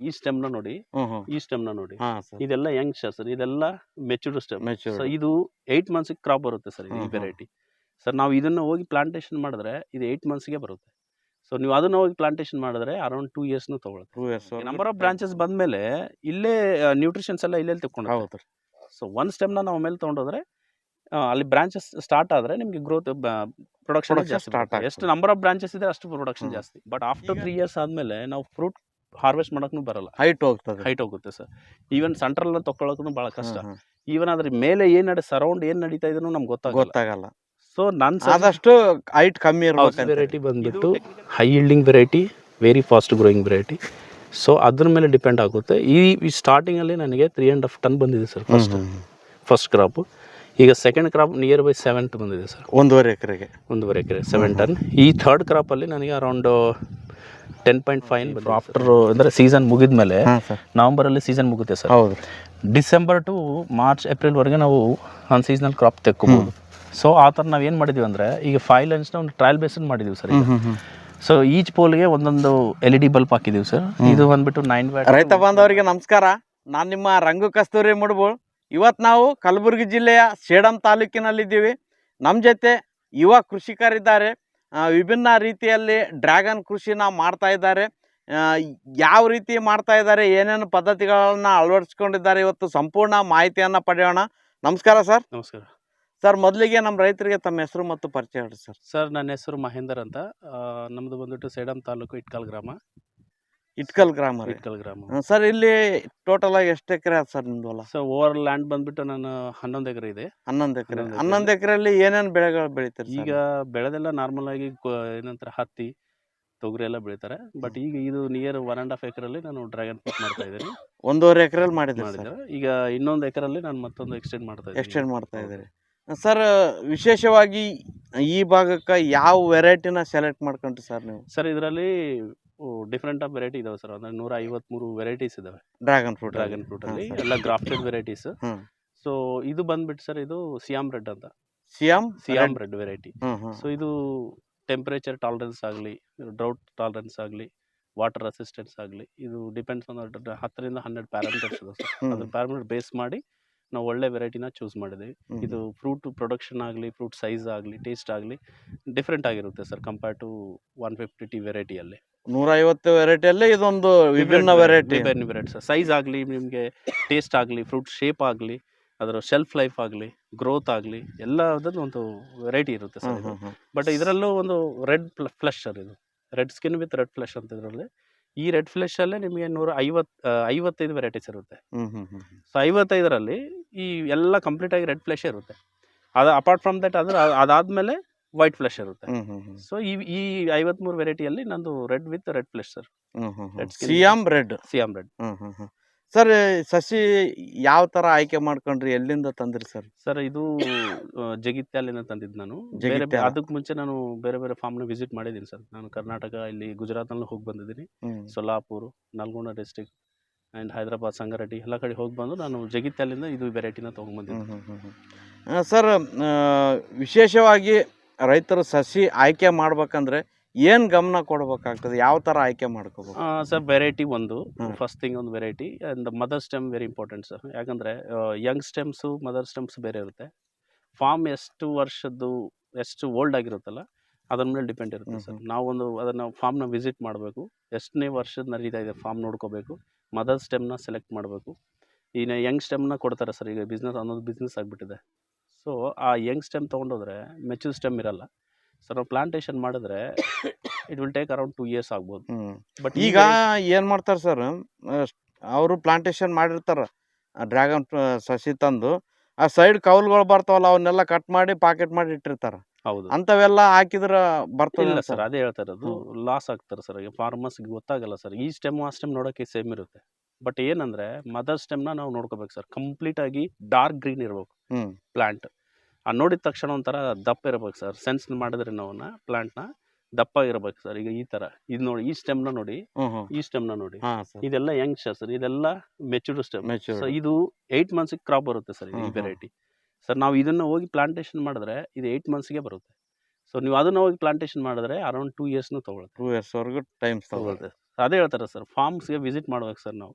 ಈ ಸ್ಟೆಮ್ನ ನೋಡಿ ಈ ಸ್ಟೆಮ್ನ ನೋಡಿ. ಇದೆಲ್ಲ ಯಂಗ್ ಸರ್ ಇದೆಲ್ಲ ಮೆಚೂರ್ಡ್ ಸ್ಟೆಮ್ ಮೆಚೂರ್ ಇದು ಏಟ್ ಮಂತ್ಸ್ ಕ್ರಾಪ್ ಬರುತ್ತೆ ಸರ್ ಈ ವೆರೈಟಿ ಸರ್ ನಾವು ಇದನ್ನ ಹೋಗಿ ಪ್ಲಾಂಟೇಶನ್ ಮಾಡಿದ್ರೆ ಇದು ಏಯ್ಟ್ ಮಂತ್ಸ್ಗೆ ಬರುತ್ತೆ. ಸೊ ನೀವು ಅದನ್ನ ಹೋಗಿ ಪ್ಲಾಂಟೇಶನ್ ಮಾಡಿದ್ರೆ ಅರೌಂಡ್ ಟೂ ಇಯರ್ಸ್ನು ತಗೊಳುತ್ತೆ. Two years number of branches ಬಂದ್ಮೇಲೆ ಇಲ್ಲೇ ನ್ಯೂಟ್ರಿಷನ್ಸ್ ಎಲ್ಲ ಇಲ್ಲೇ ತಗೊಂಡು ಹೌದ್ರಿ ಸೊ ಒನ್ ಸ್ಟೆಮ್ನ ನಾವು ಮೇಲೆ ತಗೊಂಡೋದ್ರೆ ಅಲ್ಲಿ ಬ್ರಾಂಚಸ್ ಸ್ಟಾರ್ಟ್ ಆದರೆ ನಿಮಗೆ ಗ್ರೋತ್ ಪ್ರೊಡಕ್ಷನ್ ಜಾಸ್ತಿ. ಎಷ್ಟು ನಂಬರ್ ಆಫ್ ಬ್ರಾಂಚಸ್ ಇದೆ ಅಷ್ಟು ಪ್ರೊಡಕ್ಷನ್ ಜಾಸ್ತಿ. ಬಟ್ ಆಫ್ಟರ್ ತ್ರೀ ಇಯರ್ಸ್ ಆದಮೇಲೆ ನಾವು ಫ್ರೂಟ್ ಹಾರ್ವೆಸ್ಟ್ ಮಾಡೋಕ್ಕೂ ಬರಲ್ಲ. ಹೈಟ್ ಹೋಗ್ತದೆ. ಹೈಟ್ ಹೋಗುತ್ತೆ ಸರ್. ಈವನ್ ಸೆಂಟ್ರಲ್ ತಗೊಳಕ್ಕೂ ಭಾಳ ಕಷ್ಟ. ಈವನ್ ಅದ್ರ ಮೇಲೆ ಏನ್ ನಡೆ ಸರೌಂಡ್ ಏನ್ ನಡೀತಾ ಇದನ್ನು ನಮ್ಗೆ ಗೊತ್ತಾಗ ಗೊತ್ತಾಗಲ್ಲ. ಸೊ ನನ್ನ ಆದಷ್ಟು ಹೈಟ್ ಕಮ್ಮಿ ವೆರೈಟಿ ಬಂದ್ಬಿಟ್ಟು high yielding variety very fast growing variety so ಅದ್ರ ಮೇಲೆ ಡಿಪೆಂಡ್ ಆಗುತ್ತೆ. ಈ ಈ ಸ್ಟಾರ್ಟಿಂಗಲ್ಲಿ ನನಗೆ ತ್ರೀ ಆ್ಯಂಡ್ ಹಾಫ್ ಟನ್ ಬಂದಿದೆ ಸರ್ ಫಸ್ಟ್ ಫಸ್ಟ್ ಕ್ರಾಪು ಈಗ second crop near by seventh ಬಂದಿದೆ ಸರ್. ಒಂದೂವರೆ ಎಕರೆಗೆ. ಒಂದೂವರೆ ಎಕರೆ ಸೆವೆನ್ ಟನ್ ಈ ಥರ್ಡ್ ಕ್ರಾಪಲ್ಲಿ ನನಗೆ around ten point five after ಅಂದ್ರೆ ಸೀಸನ್ ಮುಗಿದ ಮೇಲೆ ನವೆಂಬರ್ ನವಂಬರಲ್ಲಿ ಸೀಸನ್ ಮುಗುತ್ತೆ ಸರ್. ಹೌದು. ಡಿಸೆಂಬರ್ ಟು ಮಾರ್ಚ್ ಏಪ್ರಿಲ್ವರೆಗೆ ನಾವು ಒಂದು ಸೀಸನಲ್ ಕ್ರಾಪ್ ತೆಕ್ಕೋಬೋದು. ಸೊ ಆ ಥರ ನಾವು ಏನು ಮಾಡಿದ್ವಿ ಅಂದರೆ ಈಗ ಫೈವ್ ಲೈನ್ಸ್ನ ಒಂದು ಟ್ರಯಲ್ ಬೇಸನ್ ಮಾಡಿದ್ದೀವಿ ಸರ್ ಸೊ ಈಚ್ ಪೋಲ್ಗೆ ಒಂದೊಂದು ಎಲ್ ಇ ಡಿ ಬಲ್ಬ್ ಹಾಕಿದ್ದೀವಿ ಸರ್. ಇದು ಬಂದ್ಬಿಟ್ಟು ನೈನ್ ವ್ಯಾಟ್ ರೈತ ಬಾಂಧವರಿಗೆ ನಮಸ್ಕಾರ. ನಾನು ನಿಮ್ಮ ರಂಗು ಕಸ್ತೂರಿ ಮುಡ್ಬೋಳ್ ಇವತ್ತು ನಾವು ಕಲಬುರಗಿ ಜಿಲ್ಲೆಯ ಸೇಡಂ ತಾಲೂಕಿನಲ್ಲಿದ್ದೀವಿ. ನಮ್ಮ ಜೊತೆ ಯುವ ಕೃಷಿಕರಿದ್ದಾರೆ. ವಿಭಿನ್ನ ರೀತಿಯಲ್ಲಿ ಡ್ರ್ಯಾಗನ್ ಕೃಷಿನ ಮಾಡ್ತಾ ಇದ್ದಾರೆ. ಯಾವ ರೀತಿ ಮಾಡ್ತಾ ಇದ್ದಾರೆ ಏನೇನು ಪದ್ಧತಿಗಳನ್ನು ಅಳವಡಿಸ್ಕೊಂಡಿದ್ದಾರೆ ಇವತ್ತು ಸಂಪೂರ್ಣ ಮಾಹಿತಿಯನ್ನು ಪಡೆಯೋಣ. ನಮಸ್ಕಾರ ಸರ್. ನಮಸ್ಕಾರ. ಸರ್ ಮೊದಲಿಗೆ ನಮ್ಮ ರೈತರಿಗೆ ತಮ್ಮ ಹೆಸರು ಮತ್ತು ಪರಿಚಯ ಹೇಳಿ ಸರ್. ಸರ್ ನನ್ನ ಹೆಸರು ಮಹೇಂದರ್ ಅಂತ. ನಮ್ಮದು ಬಂದ್ಬಿಟ್ಟು ಸೇಡಂ ತಾಲೂಕು ಇಟ್ಕಲ್ ಗ್ರಾಮ. ಇಟ್ಕಲ್ ಗ್ರಾಮ ರೀ. ಇಟ್ಕಲ್ ಗ್ರಾಮ. ಸರ್ ಇಲ್ಲಿ ಟೋಟಲ್ ಆಗಿ ಎಷ್ಟು ಎಕರೆ ಆಯ್ತು ಸರ್ ನಿಮ್ದು ಹೊಲ? ಸರ್ ಓವರ್ ಲ್ಯಾಂಡ್ ಬಂದ್ಬಿಟ್ಟು ನಾನು ಹನ್ನೊಂದು ಎಕರೆ ಇದೆ. ಹನ್ನೊಂದು ಎಕರೆ. ಹನ್ನೊಂದು ಎಕರೆ. ಹನ್ನೊಂದು ಎಕರೆಯಲ್ಲಿ ಏನೇನು ಬೆಳೆಗಳು ಬೆಳೀತಾರೆ ಈಗ ಬೆಳೆದೆಲ್ಲ ನಾರ್ಮಲ್ ಆಗಿ ಏನಂತಾರೆ ಹತ್ತಿ ತೊಗರಿ ಎಲ್ಲ ಬೆಳಿತಾರೆ. ಬಟ್ ಈಗ ಇದು ನಿಯರ್ ಒನ್ ಆ್ಯಂಡ್ ಹಾಫ್ ಎಕರಲ್ಲಿ ನಾನು ಡ್ರ್ಯಾಗನ್ ಫ್ರೂಟ್ ಮಾಡ್ತಾ ಇದ್ದೀನಿ. ಒಂದೂವರೆ ಎಕರೆಯಲ್ಲಿ ಮಾಡಿದ್ದೆ ಸರ್? ಈಗ ಇನ್ನೊಂದು ಎಕರಲ್ಲಿ ನಾನು ಮತ್ತೊಂದು ಎಕ್ಸ್ಟೆಂಡ್ ಮಾಡ್ತಾ ಇದ್ದೀನಿ. ಎಕ್ಸ್ಟೆಂಡ್ ಮಾಡ್ತಾ ಇದ್ದೀರಿ. ಸರ್ ವಿಶೇಷವಾಗಿ ಈ ಭಾಗಕ್ಕೆ ಯಾವ ವೆರೈಟಿನ ಸೆಲೆಕ್ಟ್ ಮಾಡ್ಕೊಂಡ್ರಿ ಸರ್ ನೀವು? ಸರ್ ಇದರಲ್ಲಿ ಡಿಫ್ರೆಂಟ್ ಆಫ್ ವೆರೈಟಿ ಇದಾವೆ ಸರ್. ಅಂದ್ರೆ ನೂರ ಐವತ್ಮೂರು ವೆರೈಟೀಸ್ ಇದಾವೆ. ಡ್ರಾಗನ್ ಫ್ರೂಟ್ ಡ್ರಾಗನ್ ಫ್ರೂಟ್ ಅಲ್ಲಿ. ಎಲ್ಲ ಗ್ರಾಫ್ಟೆಡ್ ವೆರೈಟೀಸ್ ಸೊ ಇದು ಬಂದ್ಬಿಟ್ಟು ಸರ್ ಇದು ಸಿಯಾಮ್ ರೆಡ್ ಅಂತ. Siam Siam red variety so ಇದು ಟೆಂಪರೇಚರ್ ಟಾಲರೆನ್ಸ್ ಆಗಲಿ ಡ್ರೌಟ್ ಟಾಲರೆನ್ಸ್ ಆಗಲಿ ವಾಟರ್ ಅಸಿಸ್ಟೆನ್ಸ್ ಆಗಲಿ ಇದು ಡಿಪೆಂಡ್ಸ್ ಆನ್ ಹತ್ತರಿಂದ ಹನ್ನೆರಡು ಪ್ಯಾರಾಮೀಟರ್ಸ್ ಇದೆ ಸರ್. ಅದ್ರ ಪ್ಯಾರಾಮೀಟರ್ ಬೇಸ್ ಮಾಡಿ ನಾವು ಒಳ್ಳೆ ವೆರೈಟಿನ ಚೂಸ್ ಮಾಡಿದ್ವಿ ಇದು ಫ್ರೂಟ್ ಪ್ರೊಡಕ್ಷನ್ ಆಗಲಿ ಫ್ರೂಟ್ ಸೈಜ್ ಆಗಲಿ ಟೇಸ್ಟ್ ಆಗಲಿ ಡಿಫ್ರೆಂಟ್ ಆಗಿರುತ್ತೆ sir compare to one fifty T ವೆರೈಟಿಯಲ್ಲಿ ನೂರ ಐವತ್ತು ವೆರೈಟಿಯಲ್ಲಿ ಇದೊಂದು ವಿಭಿನ್ನ ವೆರೈಟಿ ವಿಭಿನ್ನ ವೆರೈಟಿ ಸರ್ ಸೈಜ್ ಆಗಲಿ ನಿಮಗೆ ಟೇಸ್ಟ್ ಆಗಲಿ ಫ್ರೂಟ್ ಶೇಪ್ ಆಗಲಿ ಅದರ ಶೆಲ್ಫ್ ಲೈಫ್ ಆಗಲಿ ಗ್ರೋತ್ ಆಗಲಿ ಎಲ್ಲದನ್ನು ಒಂದು ವೆರೈಟಿ ಇರುತ್ತೆ ಸರ್ ಬಟ್ ಇದರಲ್ಲೂ ಒಂದು ರೆಡ್ ಫ್ಲಶ್ ಸರ್ ಇದು. Red skin with red flush ಅಂತ ಇದರಲ್ಲಿ. ಈ ರೆಡ್ ಫ್ಲೆಶಲ್ಲೇ ನಿಮಗೆ ನೂರ ಐವತ್ತು ಐವತ್ತೈದು ವೆರೈಟೀಸ್ ಇರುತ್ತೆ. ಸೊ ಐವತ್ತೈದರಲ್ಲಿ ಈ ಎಲ್ಲ ಕಂಪ್ಲೀಟ್ ಆಗಿ ರೆಡ್ ಫ್ಲಶ್ ಇರುತ್ತೆ. ಅದು ಅಪಾರ್ಟ್ ಫ್ರಮ್ ದಟ್ ಅದ್ರ ಅದಾದಮೇಲೆ ವೈಟ್ ಫ್ಲೆಶ್ ಇರುತ್ತೆ. ಸೊ ಈ ಈ ಐವತ್ಮೂರು ವೆರೈಟಿಯಲ್ಲಿ ನಂದು red with red flesh sir. Siam red. Siam red. Sir ಸಸಿ ಯಾವ ತರ ಆಯ್ಕೆ ಮಾಡ್ಕೊಂಡ್ರಿ? ಎಲ್ಲಿಂದ ತಂದ್ರಿ ಸರ್? ಸರ್ ಇದು ಜಗಿತ್ಯಾಲಿಂದ ತಂದಿದ್ದು ನಾನು. ಬೇರೆ ಅದಕ್ಕೆ ಮುಂಚೆ ನಾನು ಬೇರೆ ಬೇರೆ ಫಾರ್ಮ್ನ ವಿಸಿಟ್ ಮಾಡಿದ್ದೀನಿ ಸರ್. ನಾನು ಕರ್ನಾಟಕ ಇಲ್ಲಿ ಗುಜರಾತ್ನಲ್ಲೂ ಹೋಗಿ ಬಂದಿದ್ದೀನಿ. ಸೊಲ್ಲಾಪುರ್ ನಲ್ಗೊಂಡ ಡಿಸ್ಟಿಕ್ ಆ್ಯಂಡ್ ಹೈದರಾಬಾದ್ ಸಂಗಾರೆಡ್ಡಿ ಎಲ್ಲ ಕಡೆ ಹೋಗಿ ಬಂದು ನಾನು ಜಗಿತ್ಯಾಲಿಂದ ಇದು ವೆರೈಟಿನ ತೊಗೊಂಡ್ಬಂದಿದ್ದೀನಿ. ಸರ್ ವಿಶೇಷವಾಗಿ ರೈತರು ಸಸಿ ಆಯ್ಕೆ ಮಾಡ್ಬೇಕಂದ್ರೆ ಏನ್ ಗಮನ ಕೊಡ್ಬೇಕಾಗ್ತದೆ? ಯಾವ ತರ ಆಯ್ಕೆ ಮಾಡ್ಕೋಬೇಕು? ಸರ್ ವೆರೈಟಿ ಒಂದು. ಫಸ್ಟ್ ಥಿಂಗ್ ಒಂದು variety and mother stem very important sir ಯಾಕಂದರೆ ಯಂಗ್ ಸ್ಟೆಮ್ಸು ಮದರ್ ಸ್ಟೆಮ್ಸ್ ಬೇರೆ ಇರುತ್ತೆ. ಫಾರ್ಮ್ ಎಷ್ಟು ವರ್ಷದ್ದು ಎಷ್ಟು ಓಲ್ಡ್ ಆಗಿರುತ್ತಲ್ಲ ಅದ್ರ ಮೇಲೆ ಡಿಪೆಂಡ್ ಇರುತ್ತೆ ಸರ್ ನಾವೊಂದು ನಾವು ಒಂದು ಅದನ್ನು ಫಾರ್ಮ್ನ ವಿಸಿಟ್ ಮಾಡಬೇಕು. ಎಷ್ಟನೇ ವರ್ಷದ ನಡೀತಾ ಇದೆ ಫಾರ್ಮ್ ನೋಡ್ಕೋಬೇಕು. ಮದರ್ ಸ್ಟೆಮ್ನ ಸೆಲೆಕ್ಟ್ ಮಾಡಬೇಕು. ಈಗ ಯಂಗ್ ಸ್ಟೆಮ್ನ ಕೊಡ್ತಾರೆ ಸರ್ ಈಗ ಬಿಸ್ನೆಸ್ ಅನ್ನೋದು ಬಿಸ್ನೆಸ್ ಆಗಿಬಿಟ್ಟಿದೆ. ಸೊ ಆ ಯಂಗ್ ಸ್ಟೆಮ್ ತೊಗೊಂಡೋದ್ರೆ ಮೆಚೂರ್ ಸ್ಟೆಮ್ ಇರಲ್ಲ. ಸೊ ನಾವು ಪ್ಲಾಂಟೇಶನ್ ಮಾಡಿದ್ರೆ it will take around two years ಆಗ್ಬೋದು. ಬಟ್ ಈಗ ಏನು ಮಾಡ್ತಾರೆ ಸರ್? ಅವರು ಪ್ಲಾಂಟೇಶನ್ ಮಾಡಿರ್ತಾರೆ. ಡ್ರ್ಯಾಗನ್ ಸಸಿ ತಂದು ಆ ಸೈಡ್ ಕೌಲ್ಗಳು ಬರ್ತಾವಲ್ಲ ಅವನ್ನೆಲ್ಲ ಕಟ್ ಮಾಡಿ ಪಾಕೆಟ್ ಮಾಡಿ ಇಟ್ಟಿರ್ತಾರೆ. ಹೌದು. ಅಂತವೆಲ್ಲ ಹಾಕಿದ್ರೆ ಬರ್ತಿಲ್ಲ ಸರ್ ಅದೇ ಹೇಳ್ತಾರೆ ಅದು ಲಾಸ್ ಆಗ್ತಾರೆ ಸರ್ ಈಗ ಫಾರ್ಮರ್ಸ್ಗೆ ಗೊತ್ತಾಗಲ್ಲ ಸರ್. ಈ ಸ್ಟೆಮ್ ಆ ಸ್ಟೆಮ್ ನೋಡೋಕೆ ಸೇಮ್ ಇರುತ್ತೆ. ಬಟ್ ಏನಂದ್ರೆ ಮದರ್ ಸ್ಟೆಮ್ನ ನಾವು ನೋಡ್ಕೋಬೇಕು ಸರ್. ಕಂಪ್ಲೀಟ್ ಆಗಿ ಡಾರ್ಕ್ ಗ್ರೀನ್ ಇರಬೇಕು ಪ್ಲಾಂಟ್. ಆ ನೋಡಿದ ತಕ್ಷಣ ಒಂಥರ ದಪ್ಪ ಇರ್ಬೇಕು ಸರ್. ಸೆನ್ಸ್ ಮಾಡಿದ್ರೆ ನಾವನ್ನ ಪ್ಲಾಂಟ್ನ ದಪ್ಪ ಇರ್ಬೇಕು ಸರ್. ಈಗ ಈ ತರ. ಇದು ನೋಡಿ ಈ ಸ್ಟೆಮ್ನ ನೋಡಿ ಈ ಸ್ಟೆಮ್ನ ನೋಡಿ. ಇದೆಲ್ಲ ಯಂಗ್ ಸರ್. ಇದೆಲ್ಲ ಮೆಚೂರ್ಡ್ ಸ್ಟೆಮ್. ಇದು ಏಟ್ ಮಂತ್ಸ್ ಕ್ರಾಪ್ ಬರುತ್ತೆ ಸರ್ ಈ ವೆರೈಟಿ ಸರ್ ನಾವು ಇದನ್ನ ಹೋಗಿ ಪ್ಲಾಂಟೇಶನ್ ಮಾಡಿದ್ರೆ ಇದು ಏಯ್ಟ್ ಮಂತ್ಸ್ಗೆ ಬರುತ್ತೆ. ಸೊ ನೀವು ಅದನ್ನ ಹೋಗಿ ಪ್ಲಾಂಟೇಶನ್ ಮಾಡಿದ್ರೆ ಅರೌಂಡ್ ಟೂ ಇಯರ್ಸ್ನು ತೊಗೊಳುತ್ತೆ. ಟೂ ಇಯರ್ಸ್ ವರೆಗೂ ಟೈಮ್ ತಗೊಳುತ್ತೆ ಅದೇ ಹೇಳ್ತಾರೆ ಸರ್. ಫಾರ್ಮ್ಸ್ಗೆ ವಿಸಿಟ್ ಮಾಡ್ಬೇಕು ಸರ್ ನಾವು.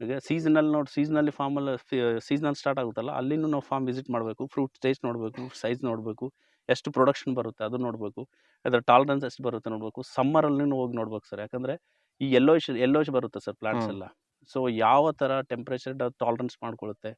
ಈಗ ಸೀಸನಲ್ಲಿ ನೋಡಿ ಸೀಸನಲ್ಲಿ ಫಾರ್ಮಲ್ಲಿ ಸೀಸನಲ್ ಸ್ಟಾರ್ಟ್ ಆಗುತ್ತಲ್ಲ ಅಲ್ಲಿನೂ ನಾವು ಫಾರ್ಮ್ ವಿಸಿಟ್ ಮಾಡಬೇಕು ಫ್ರೂಟ್ ಟೇಸ್ಟ್ ನೋಡಬೇಕು ಸೈಜ್ ನೋಡಬೇಕು ಎಷ್ಟು ಪ್ರೊಡಕ್ಷನ್ ಬರುತ್ತೆ ಅದು ನೋಡಬೇಕು ಅದರ ಟಾಲರೆನ್ಸ್ ಎಷ್ಟು ಬರುತ್ತೆ ನೋಡಬೇಕು ಸಮ್ಮರಲ್ಲಿ ಹೋಗಿ ನೋಡ್ಬೇಕು ಸರ್ ಯಾಕಂದರೆ ಈ ಎಲ್ಲೋಶ್ ಎಲ್ಲೋಶ್ ಬರುತ್ತೆ ಸರ್ ಪ್ಲಾಂಟ್ಸ್. ಎಲ್ಲ. ಸೊ ಯಾವ ಥರ ಟೆಂಪ್ರೇಚರ್ ಟಾಲರೆನ್ಸ್ ಮಾಡ್ಕೊಳ್ಳುತ್ತೆ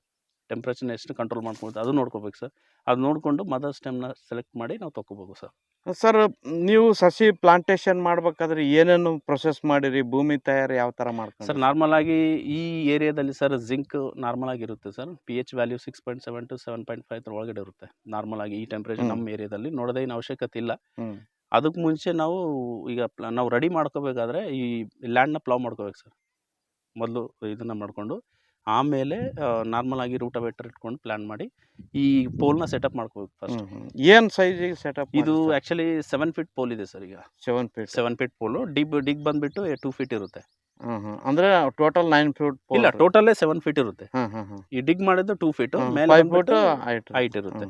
ಟೆಂಪ್ರೇಚರ್ನ ಎಷ್ಟು ಕಂಟ್ರೋಲ್ ಮಾಡ್ಕೊಳುತ್ತೆ ಅದು ನೋಡ್ಕೋಬೇಕು ಸರ್ ಅದು ನೋಡಿಕೊಂಡು ಮದರ್ ಸ್ಟೆಮ್ನ ಸೆಲೆಕ್ಟ್ ಮಾಡಿ ನಾವು ತೊಗೋಬೇಕು ಸರ್ ಸರ್ ನೀವು ಸಸಿ ಪ್ಲಾಂಟೇಶನ್ ಮಾಡ್ಬೇಕಾದ್ರೆ ಏನೇನು ಪ್ರೊಸೆಸ್ ಮಾಡಿರಿ? ಭೂಮಿ ತಯಾರಿ ಯಾವ ಥರ ಸರ್ ಮಾಡ್ಕೊಂಡು ನಾರ್ಮಲ್ ಆಗಿ ಈ ಏರಿಯಾದಲ್ಲಿ ಸರ್ ಜಿಂಕ್ ನಾರ್ಮಲ್ ಆಗಿರುತ್ತೆ sir. P H value six point seven to seven point five ಒಳಗಡೆ ಇರುತ್ತೆ. ನಾರ್ಮಲ್ ಆಗಿ ಈ ಟೆಂಪ್ರೇಚರ್ ನಮ್ಮ ಏರಿಯಾದಲ್ಲಿ ನೋಡೋದೇ ಏನು ಅವಶ್ಯಕತೆ ಇಲ್ಲ. ಅದಕ್ಕೆ ಮುಂಚೆ ನಾವು ಈಗ ಪ್ಲ- ನಾವು ರೆಡಿ ಮಾಡ್ಕೋಬೇಕಾದ್ರೆ ಈ ಲ್ಯಾಂಡ್ನ ಪ್ಲಾವ್ ಮಾಡ್ಕೋಬೇಕು ಸರ್. ಮೊದಲು ಇದನ್ನು ಮಾಡಿಕೊಂಡು ಆಮೇಲೆ ನಾರ್ಮಲ್ ಆಗಿ ರೂಟವೇಟರ್ ಇಟ್ಕೊಂಡು ಪ್ಲಾನ್ ಮಾಡಿ ಈ ಪೋಲ್ನ ಸೆಟಪ್ ಮಾಡ್ಕೋಬೇಕು ಫಸ್ಟ್. ಏನ್ ಸೈಜಿಗೆ ಸೆಟಪ್ ಇದು ಆ್ಯಕ್ಚುಲಿ ಸೆವೆನ್ ಫೀಟ್ ಪೋಲ್ ಇದೆ ಸರ್ ಈಗ. Seven feet seven feet pole dig dig ಬಂದ್ಬಿಟ್ಟು ಟೂ ಫೀಟ್ ಇರುತ್ತೆ. ಅಂದ್ರೆ ಟೋಟಲ್ ನೈನ್ ಫೀಟ್ ಇಲ್ಲ ಟೋಟಲ್ಲೇ ಸೆವೆನ್ ಫೀಟ್ ಇರುತ್ತೆ. ಈ ಡಿಗ್ ಮಾಡಿದ್ದು ಟೂ ಫೀಟ್ ಮೇಲೆ ಫೀಟ್ ಹೈಟ್ ಇರುತ್ತೆ.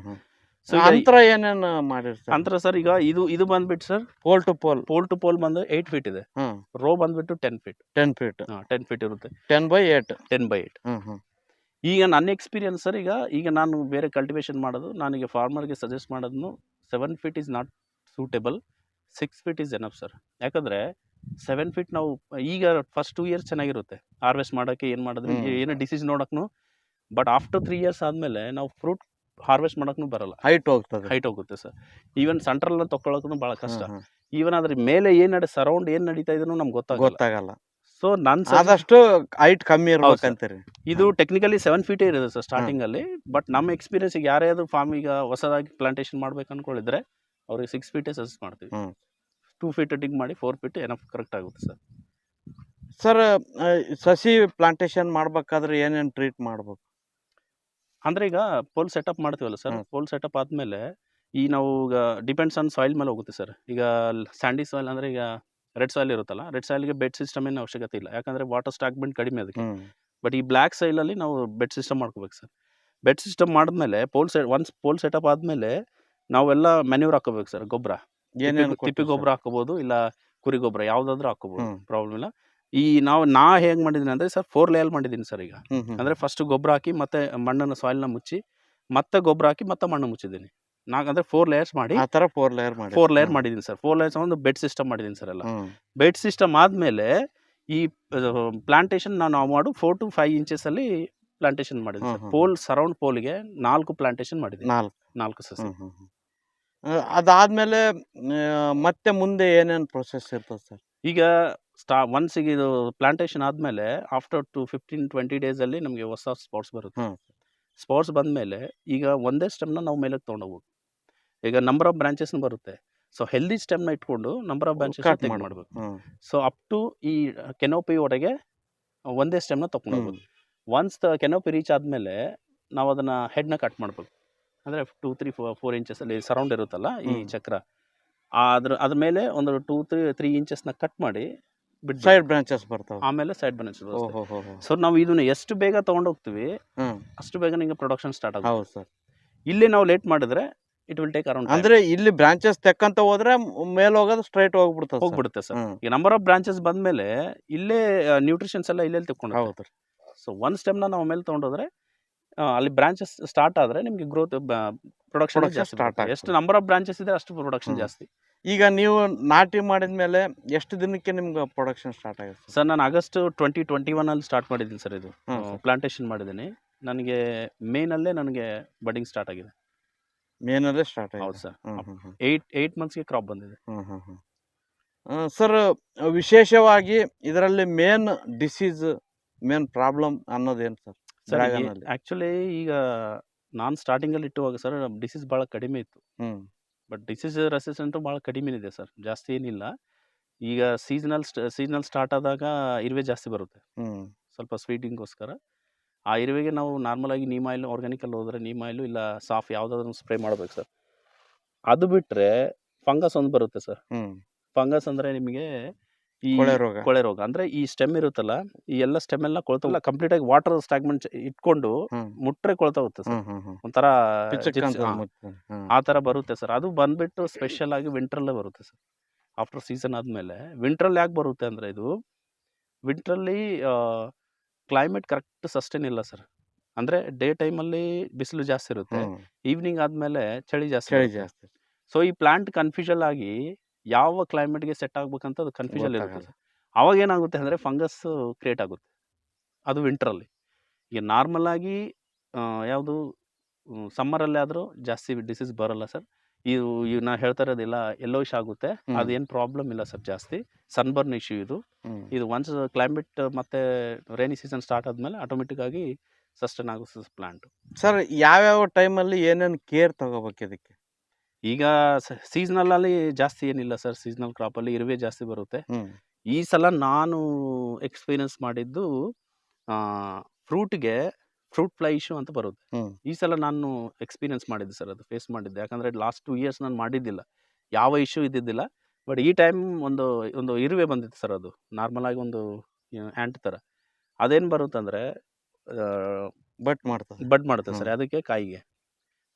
ಸೊ ಅಂತರ ಏನೇನು ಮಾಡಿರ್ತಾರೆ? ಅಂತರ ಸರ್ ಈಗ ಇದು ಇದು ಬಂದ್ಬಿಟ್ಟು sir pole to pole pole to pole ಬಂದು ಏಟ್ ಫೀಟ್ ಇದೆ. ರೋ ಬಂದ್ಬಿಟ್ಟು ten feet ten feet ten feet ಇರುತ್ತೆ. Ten by eight ten by eight ಈಗ ನನ್ನ ಎಕ್ಸ್ಪೀರಿಯನ್ಸ್ ಸರ್ ಈಗ ಈಗ ನಾನು ಬೇರೆ ಕಲ್ಟಿವೇಶನ್ ಮಾಡೋದು ನನಗೆ ಫಾರ್ಮರ್ಗೆ ಸಜೆಸ್ಟ್ ಮಾಡೋದನ್ನು seven feet is not suitable six feet is enough sir ಯಾಕಂದ್ರೆ ಸೆವೆನ್ ಫೀಟ್ ನಾವು ಈಗ ಫಸ್ಟ್ ಟೂ ಇಯರ್ಸ್ ಚೆನ್ನಾಗಿರುತ್ತೆ. ಹಾರ್ವೆಸ್ಟ್ ಮಾಡೋಕ್ಕೆ ಏನು ಮಾಡಿದ್ರೆ. ಏನೋ ಡಿಸೀಸ್ ನೋಡೋಕ್ಕೂ ಬಟ್ ಆಫ್ಟರ್ ತ್ರೀ ಇಯರ್ಸ್ ಆದಮೇಲೆ ನಾವು ಫ್ರೂಟ್ ಹಾರ್ವೆಸ್ಟ್ ಮಾಡೋಕ್ಕೂ ಬರಲ್ಲ. ಹೈಟ್ ಹೋಗ್ತದೆ. ಹೈಟ್ ಹೋಗುತ್ತೆ ಸರ್. ಈವನ್ ಸೆಂಟ್ರಲ್ ತೊಗೊಳಕ್ಕೂ ಭಾಳ ಕಷ್ಟ. ಈವನ್ ಅದ್ರ ಮೇಲೆ ಏನು ನಡೆ ಸರೌಂಡ್ ಏನು ನಡೀತಾ ಇದನ್ನು ನಮ್ಗೆ ಗೊತ್ತಾಗ ಗೊತ್ತಾಗಲ್ಲ. ಸೊ ನನ್ನ ಆದಷ್ಟು ಹೈಟ್ ಕಮ್ಮಿ ಇರ್ಬೇಕಂತೀರಿ. ಇದು ಟೆಕ್ನಿಕಲಿ ಸೆವೆನ್ ಫೀಟೇ ಇರೋದು ಸರ್ ಸ್ಟಾರ್ಟಿಂಗ್ ಅಲ್ಲಿ. ಬಟ್ ನಮ್ಮ ಎಕ್ಸ್ಪೀರಿಯನ್ಸ್ ಯಾರೇ ಅದು ಫಾರ್ಮ್ ಈಗ ಹೊಸದಾಗಿ ಪ್ಲಾಂಟೇಶನ್ ಮಾಡ್ಬೇಕು ಅನ್ಕೊಂಡಿದ್ರೆ ಅವ್ರಿಗೆ ಸಿಕ್ಸ್ ಫೀಟೇ ಸಜೆಸ್ಟ್ ಮಾಡ್ತೀವಿ. ಟೂ ಫೀಟ್ ಡಿಗ್ ಮಾಡಿ ಫೋರ್ ಫೀಟ್ ಏನಫ್ ಕರೆಕ್ಟ್ ಆಗುತ್ತೆ ಸರ್. ಸರ್ ಸಸಿ ಪ್ಲಾಂಟೇಶನ್ ಮಾಡ್ಬೇಕಾದ್ರೆ ಏನೇನು ಟ್ರೀಟ್ ಮಾಡ್ಬೇಕು? ಅಂದ್ರೆ ಈಗ ಪೋಲ್ ಸೆಟಪ್ ಮಾಡ್ತೀವಲ್ಲ ಸರ್ ಪೋಲ್ ಸೆಟಪ್ ಆದ್ಮೇಲೆ ಈ ನಾವು ಈಗ ಡಿಪೆಂಡ್ಸ್ ಆನ್ ಸಾಯಿಲ್ ಮೇಲೆ ಹೋಗುತ್ತೆ ಸರ್ ಈಗ ಸ್ಯಾಂಡಿ ಸಾಯಿಲ್ ಅಂದ್ರೆ ಈಗ ರೆಡ್ ಸಾಯಿಲ್ ಇರುತ್ತಲ್ಲ ರೆಡ್ ಸಾಯಿಲ್ಗೆ ಬೆಡ್ ಸಿಸ್ಟಮ್ ಏನು ಅವಶ್ಯಕತೆ ಇಲ್ಲ. ಯಾಕಂದ್ರೆ ವಾಟರ್ ಸ್ಟಾಕ್ಮೆಂಟ್ ಕಡಿಮೆ ಅದಕ್ಕೆ. ಬಟ್ ಈ ಬ್ಲ್ಯಾಕ್ ಸೈಲಲ್ಲಿ ನಾವು ಬೆಡ್ ಸಿಸ್ಟಮ್ ಮಾಡ್ಕೋಬೇಕು ಸರ್ ಬೆಡ್ ಸಿಸ್ಟಮ್ ಮಾಡಿದ್ಮೇಲೆ pole set once pole setup ಆದಮೇಲೆ ನಾವೆಲ್ಲ ಮೆನ್ಯೂರ್ ಹಾಕೋಬೇಕು ಸರ್ ಗೊಬ್ಬರ. ಏನೇನು ತಿಪ್ಪಿ ಗೊಬ್ಬರ ಹಾಕೋಬೋದು ಇಲ್ಲ ಕುರಿ ಗೊಬ್ಬರ ಯಾವುದಾದ್ರೂ ಹಾಕೋಬೋದು ಪ್ರಾಬ್ಲಮ್ ಇಲ್ಲ. ಈ ನಾವು ನಾ ಹೇಗೆ ಮಾಡಿದ್ದೀನಿ ಅಂದ್ರೆ ಸರ್ ಫೋರ್ ಲೇಯರ್ ಮಾಡಿದ್ದೀನಿ ಸರ್ ಈಗ. ಅಂದರೆ ಫಸ್ಟ್ ಗೊಬ್ಬರ ಹಾಕಿ ಮತ್ತೆ ಮಣ್ಣನ್ನು ಸಾಯಿಲ್ನ ಮುಚ್ಚಿ ಮತ್ತೆ ಗೊಬ್ಬರ ಹಾಕಿ ಮತ್ತೆ ಮಣ್ಣು ಮುಚ್ಚಿದ್ದೀನಿ. ನಾ ಅಂದ್ರೆ ಫೋರ್ ಲೇಯರ್ಸ್ ಮಾಡಿ ಆ ತರ ಫೋರ್ ಲೇಯರ್ ಮಾಡಿ ಫೋರ್ ಲೇಯರ್ ಮಾಡಿದ್ದೀನಿ ಸರ್. ಫೋರ್ ಲೇಯರ್ಸ್ ಒಂದು ಬೆಡ್ ಸಿಸ್ಟಮ್ ಮಾಡಿದೀನಿ ಸರ್ ಎಲ್ಲ. ಬೆಡ್ ಸಿಸ್ಟಮ್ ಆದಮೇಲೆ ಈ ಪ್ಲಾಂಟೇಶನ್ ನಾನು ಮಾಡು ಫೋರ್ ಟು ಫೈವ್ ಇಂಚಸಲ್ಲಿ ಪ್ಲಾಂಟೇಶನ್ ಮಾಡಿದ್ದೀನಿ ಸರ್. ಪೋಲ್ ಸರೌಂಡ್ ಪೋಲ್ಗೆ ನಾಲ್ಕು ಪ್ಲಾಂಟೇಶನ್ ಮಾಡಿದ್ದೀನಿ. ನಾಲ್ಕು. ನಾಲ್ಕು ಸಸಿ. ಅದಾದ್ಮೇಲೆ ಮತ್ತೆ ಮುಂದೆ ಏನೇನು ಪ್ರೊಸೆಸ್ ಇರ್ತದೆ ಸರ್? ಈಗ ಸ್ಟಾ ಒನ್ಸ್ ಈಗ ಇದು ಪ್ಲಾಂಟೇಶನ್ ಆದಮೇಲೆ ಆಫ್ಟರ್ ಟು ಫಿಫ್ಟೀನ್ ಟ್ವೆಂಟಿ ಡೇಸಲ್ಲಿ ನಮಗೆ ಹೊಸ ಸ್ಪಾಟ್ಸ್ ಬರುತ್ತೆ. ಸ್ಪಾಟ್ಸ್ ಬಂದಮೇಲೆ ಈಗ ಒಂದೇ ಸ್ಟೆಮ್ನ ನಾವು ಮೇಲೆ ತೊಗೊಂಡೋಗ್ಬೋದು ಈಗ ನಂಬರ್ ಆಫ್ ಬ್ರಾಂಚಸ್ನ ಬರುತ್ತೆ. ಸೊ ಹೆಲ್ದಿ ಸ್ಟೆಮ್ನ ಇಟ್ಕೊಂಡು ನಂಬರ್ ಆಫ್ ಬ್ರಾಂಚಸ್ ಮಾಡಬೇಕು. ಸೊ ಅಪ್ ಟು ಈ ಕೆನೋಪಿ ಒಳಗೆ ಒಂದೇ ಸ್ಟೆಮ್ನ ತೊಗೊಂಡೋಗ್ಬೋದು ಒನ್ಸ್ ದ ಕೆನೋಪಿ ರೀಚ್ ಆದಮೇಲೆ ನಾವು ಅದನ್ನು ಹೆಡ್ನ ಕಟ್ ಮಾಡಬೇಕು. ಅಂದರೆ ಟೂ ತ್ರೀ ಫೋ ಫೋರ್ ಇಂಚಸಲ್ಲಿ ಸರೌಂಡ್ ಇರುತ್ತಲ್ಲ ಈ ಚಕ್ರ. ಅದ್ರ ಅದ್ರ ಮೇಲೆ ಒಂದು ಟೂ ತ್ರೀ ತ್ರೀ ಇಂಚಸ್ನ ಕಟ್ ಮಾಡಿ ಸೈಡ್ ಬ್ರಾಂಚಸ್ ಬರ್ತವೆ. ಆಮೇಲೆ ಸೈಡ್ ಬ್ರಾಂಚ್ ಸರ್ ಸೊ ನಾವು ಇದನ್ನ ಎಷ್ಟು ಬೇಗ ತೊಗೊಂಡೋಗ್ತೀವಿ ಅಷ್ಟು ಬೇಗ ನಿಮಗೆ ಪ್ರೊಡಕ್ಷನ್ ಸ್ಟಾರ್ಟ್ ಆಗುತ್ತೆ. ಹೌದು ಸರ್. ಇಲ್ಲಿ ನಾವು ಲೇಟ್ ಮಾಡಿದ್ರೆ ಇಟ್ ವಿಲ್ ಟೇಕ್ ಅರೌಂಡ್ ಅಂದ್ರೆ ಇಲ್ಲಿ ಬ್ರಾಂಚಸ್ ತೆಕ್ಕಂತ ಹೋದ್ರೆ ಮೇಲೆ ಹೋಗೋದು ಸ್ಟ್ರೈಟ್ ಹೋಗ್ಬಿಡ್ತದೆ sir. ಹೋಗ್ಬಿಡುತ್ತೆ ಸರ್. ಈಗ ನಂಬರ್ ಆಫ್ ಬ್ರಾಂಚಸ್ ಬಂದ್ಮೇಲೆ ಇಲ್ಲೇ ನ್ಯೂಟ್ರಿಷನ್ಸ್ ಎಲ್ಲ ಇಲ್ಲೇ ತಗೊಂಡು ಸರ್ ಸೊ ಒನ್ ಸ್ಟೆಮ್ನ ನಾವು ಮೇಲೆ ತಗೊಂಡೋದ್ರೆ ಅಲ್ಲಿ ಬ್ರಾಂಚಸ್ ಸ್ಟಾರ್ಟ್ ಆದರೆ ನಿಮಗೆ ಗ್ರೋತ್ ಪ್ರೊಡಕ್ಷನ್ ಬರುತ್ತೆ. ಎಷ್ಟು ನಂಬರ್ ಆಫ್ ಬ್ರಾಂಚಸ್ ಇದೆ ಅಷ್ಟು ಪ್ರೊಡಕ್ಷನ್ ಜಾಸ್ತಿ. ಈಗ ನೀವು ನಾಟಿ ಮಾಡಿದ ಮೇಲೆ ಎಷ್ಟು ದಿನಕ್ಕೆ ನಿಮ್ಗೆ ಪ್ರೊಡಕ್ಷನ್ ಸ್ಟಾರ್ಟ್ ಆಗುತ್ತೆ? ಸರ್ ನಾನು ಆಗಸ್ಟ್ ಟ್ವೆಂಟಿ ಟ್ವೆಂಟಿ ಒನಲ್ಲಿ ಸ್ಟಾರ್ಟ್ ಮಾಡಿದ್ದೀನಿ ಸರ್ ಇದು. ಪ್ಲಾಂಟೇಶನ್ ಮಾಡಿದ್ದೀನಿ. ನನಗೆ ಮೇನಲ್ಲೇ ನನಗೆ ಬಡ್ಡಿಂಗ್ ಸ್ಟಾರ್ಟ್ ಆಗಿದೆ. ಮೇನಲ್ಲೇ ಸ್ಟಾರ್ಟ್ ಹೌದು ಆಗಿದೆ ಸರ್ ಏಯ್ಟ್ ಏಯ್ಟ್ ಮಂತ್ಸ್ಗೆ ಕ್ರಾಪ್ ಬಂದಿದೆ. ಸರ್ ವಿಶೇಷವಾಗಿ ಇದರಲ್ಲಿ ಮೇನ್ ಡಿಸೀಸ್ ಮೇನ್ ಪ್ರಾಬ್ಲಮ್ ಅನ್ನೋದೇನು ಸರ್? ಸರ್. ಆ್ಯಕ್ಚುಲಿ ಈಗ ನಾನು ಸ್ಟಾರ್ಟಿಂಗಲ್ಲಿ ಇಟ್ಟುವಾಗ ಸರ್ ಡಿಸೀಸ್ ಭಾಳ ಕಡಿಮೆ ಇತ್ತು. ಬಟ್ ಡಿಸೀಸ್ ರೆಸಿಸ್ಟೆಂಟು ಭಾಳ ಕಡಿಮೆ ಇದೆ ಸರ್ ಜಾಸ್ತಿ ಏನಿಲ್ಲ. ಈಗ ಸೀಸನಲ್ ಸೀಸನಲ್ ಸ್ಟಾರ್ಟ್ ಆದಾಗ ಇರುವೆ ಜಾಸ್ತಿ ಬರುತ್ತೆ. ಸ್ವಲ್ಪ ಸ್ವೀಟಿಂಗ್ಗೋಸ್ಕರ. ಆ ಇರುವೆಗೆ ನಾವು ನಾರ್ಮಲಾಗಿ ನೀಮ್ ಆಯಿಲ್ ಆರ್ಗ್ಯಾನಿಕಲ್ಲಿ ಹೋದರೆ ನೀಮ್ ಆಯಿಲು ಇಲ್ಲ ಸಾಫ್ ಯಾವುದಾದ್ರೂ ಸ್ಪ್ರೇ ಮಾಡಬೇಕು ಸರ್. ಅದು ಬಿಟ್ಟರೆ ಫಂಗಸ್ ಒಂದು ಬರುತ್ತೆ ಸರ್. ಫಂಗಸ್ ಅಂದರೆ ನಿಮಗೆ ಕೊಳೆ ರೋಗ. ಕೊಳೆ ರೋಗ. ಅಂದ್ರೆ ಈ ಸ್ಟೆಮ್ ಇರುತ್ತಲ್ಲ ಈ ಎಲ್ಲ ಸ್ಟೆಮ್ ಎಲ್ಲ ಕಂಪ್ಲೀಟ್ ಆಗಿ ವಾಟರ್ ಸ್ಟಾಗ್ಮೆಂಟ್ ಇಟ್ಕೊಂಡು ಮುಟ್ರೆ ಕೊಳ್ತಾ ಹೋಗುತ್ತೆ ಸರ್. ಒಂಥರ. ಆ ತರ ಬರುತ್ತೆ ಸರ್. ಅದು ಬಂದ್ಬಿಟ್ಟು ಸ್ಪೆಷಲ್ ಆಗಿ ವಿಂಟ್ರಲ್ಲೇ ಬರುತ್ತೆ ಸರ್. ಆಫ್ಟರ್ ಸೀಸನ್ ಆದಮೇಲೆ. ವಿಂಟ್ರಲ್ಲಿ ಯಾಕೆ ಬರುತ್ತೆ ಅಂದ್ರೆ ಇದು ವಿಂಟ್ರಲ್ಲಿ ಕ್ಲೈಮೇಟ್ ಕರೆಕ್ಟ್ ಸಸ್ಟೈನ್ ಇಲ್ಲ ಸರ್. ಅಂದ್ರೆ ಡೇ ಟೈಮಲ್ಲಿ ಬಿಸಿಲು ಜಾಸ್ತಿ ಇರುತ್ತೆ. ಈವ್ನಿಂಗ್ ಆದ್ಮೇಲೆ ಚಳಿ ಜಾಸ್ತಿ ಚಳಿ. ಜಾಸ್ತಿ. ಸೊ ಈ ಪ್ಲಾಂಟ್ ಕನ್ಫ್ಯೂಷನ್ ಆಗಿ ಯಾವ ಕ್ಲೈಮೇಟ್ಗೆ ಸೆಟ್ ಆಗ್ಬೇಕಂತ ಅದು ಕನ್ಫ್ಯೂಷನ್ ಇರುತ್ತೆ. ಸರ್ ಅವಾಗ ಏನಾಗುತ್ತೆ ಅಂದರೆ ಫಂಗಸ್ ಕ್ರಿಯೇಟ್ ಆಗುತ್ತೆ. ಅದು ವಿಂಟ್ರಲ್ಲಿ ಈಗ ನಾರ್ಮಲ್ ಆಗಿ ಯಾವುದು ಸಮ್ಮರಲ್ಲಿ ಆದರೂ ಜಾಸ್ತಿ ಡಿಸೀಸ್ ಬರಲ್ಲ ಸರ್. ಇದು ಈಗ ನಾ ಹೇಳ್ತಾ ಇರೋದಿಲ್ಲ ಎಲ್ಲೋಶ್ ಆಗುತ್ತೆ. ಅದೇನು ಪ್ರಾಬ್ಲಮ್ ಇಲ್ಲ ಸರ್ ಜಾಸ್ತಿ. ಸನ್ಬರ್ನ್ ಇಶ್ಯೂ ಇದು. ಇದು ಒನ್ಸ್ ಕ್ಲೈಮೇಟ್ ಮತ್ತೆ ರೈನಿ ಸೀಸನ್ ಸ್ಟಾರ್ಟ್ ಆದಮೇಲೆ ಆಟೋಮೆಟಿಕ್ ಆಗಿ ಸಸ್ಟೈನ್ ಆಗುತ್ತೆ ಪ್ಲಾಂಟ್ ಸರ್ ಯಾವ್ಯಾವ ಟೈಮಲ್ಲಿ ಏನೇನು ಕೇರ್ ತಗೋಬೇಕು ಇದಕ್ಕೆ? ಈಗ ಸೀಸನಲ್ಲಲ್ಲಿ ಜಾಸ್ತಿ ಏನಿಲ್ಲ ಸರ್. ಸೀಸನಲ್ ಕ್ರಾಪಲ್ಲಿ ಇರುವೆ ಜಾಸ್ತಿ ಬರುತ್ತೆ. ಈ ಸಲ ನಾನು ಎಕ್ಸ್ಪೀರಿಯನ್ಸ್ ಮಾಡಿದ್ದು ಫ್ರೂಟ್ಗೆ ಫ್ರೂಟ್ ಫ್ಲೈ ಇಶ್ಯೂ ಅಂತ ಬರುತ್ತೆ. ಈ ಸಲ ನಾನು ಎಕ್ಸ್ಪೀರಿಯನ್ಸ್ ಮಾಡಿದ್ದೆ ಸರ್ ಅದು ಫೇಸ್ ಮಾಡಿದ್ದೆ. ಯಾಕಂದರೆ ಲಾಸ್ಟ್ ಟು ಇಯರ್ಸ್ ನಾನು ಮಾಡಿದ್ದಿಲ್ಲ. ಯಾವ ಇಶ್ಯೂ ಇದ್ದಿದ್ದಿಲ್ಲ. ಬಟ್ ಈ ಟೈಮ್ ಒಂದು ಒಂದು ಇರುವೆ ಬಂದಿತ್ತು ಸರ್ ಅದು. ನಾರ್ಮಲ್ ಆಗಿ ಒಂದು ಆ್ಯಂಟ್ ಥರ. ಅದೇನು ಬರುತ್ತಂದರೆ ಬಟ್ ಮಾಡ್ತದೆ ಬಟ್ ಮಾಡುತ್ತೆ ಸರ್. ಅದಕ್ಕೆ ಕಾಯಿಗೆ.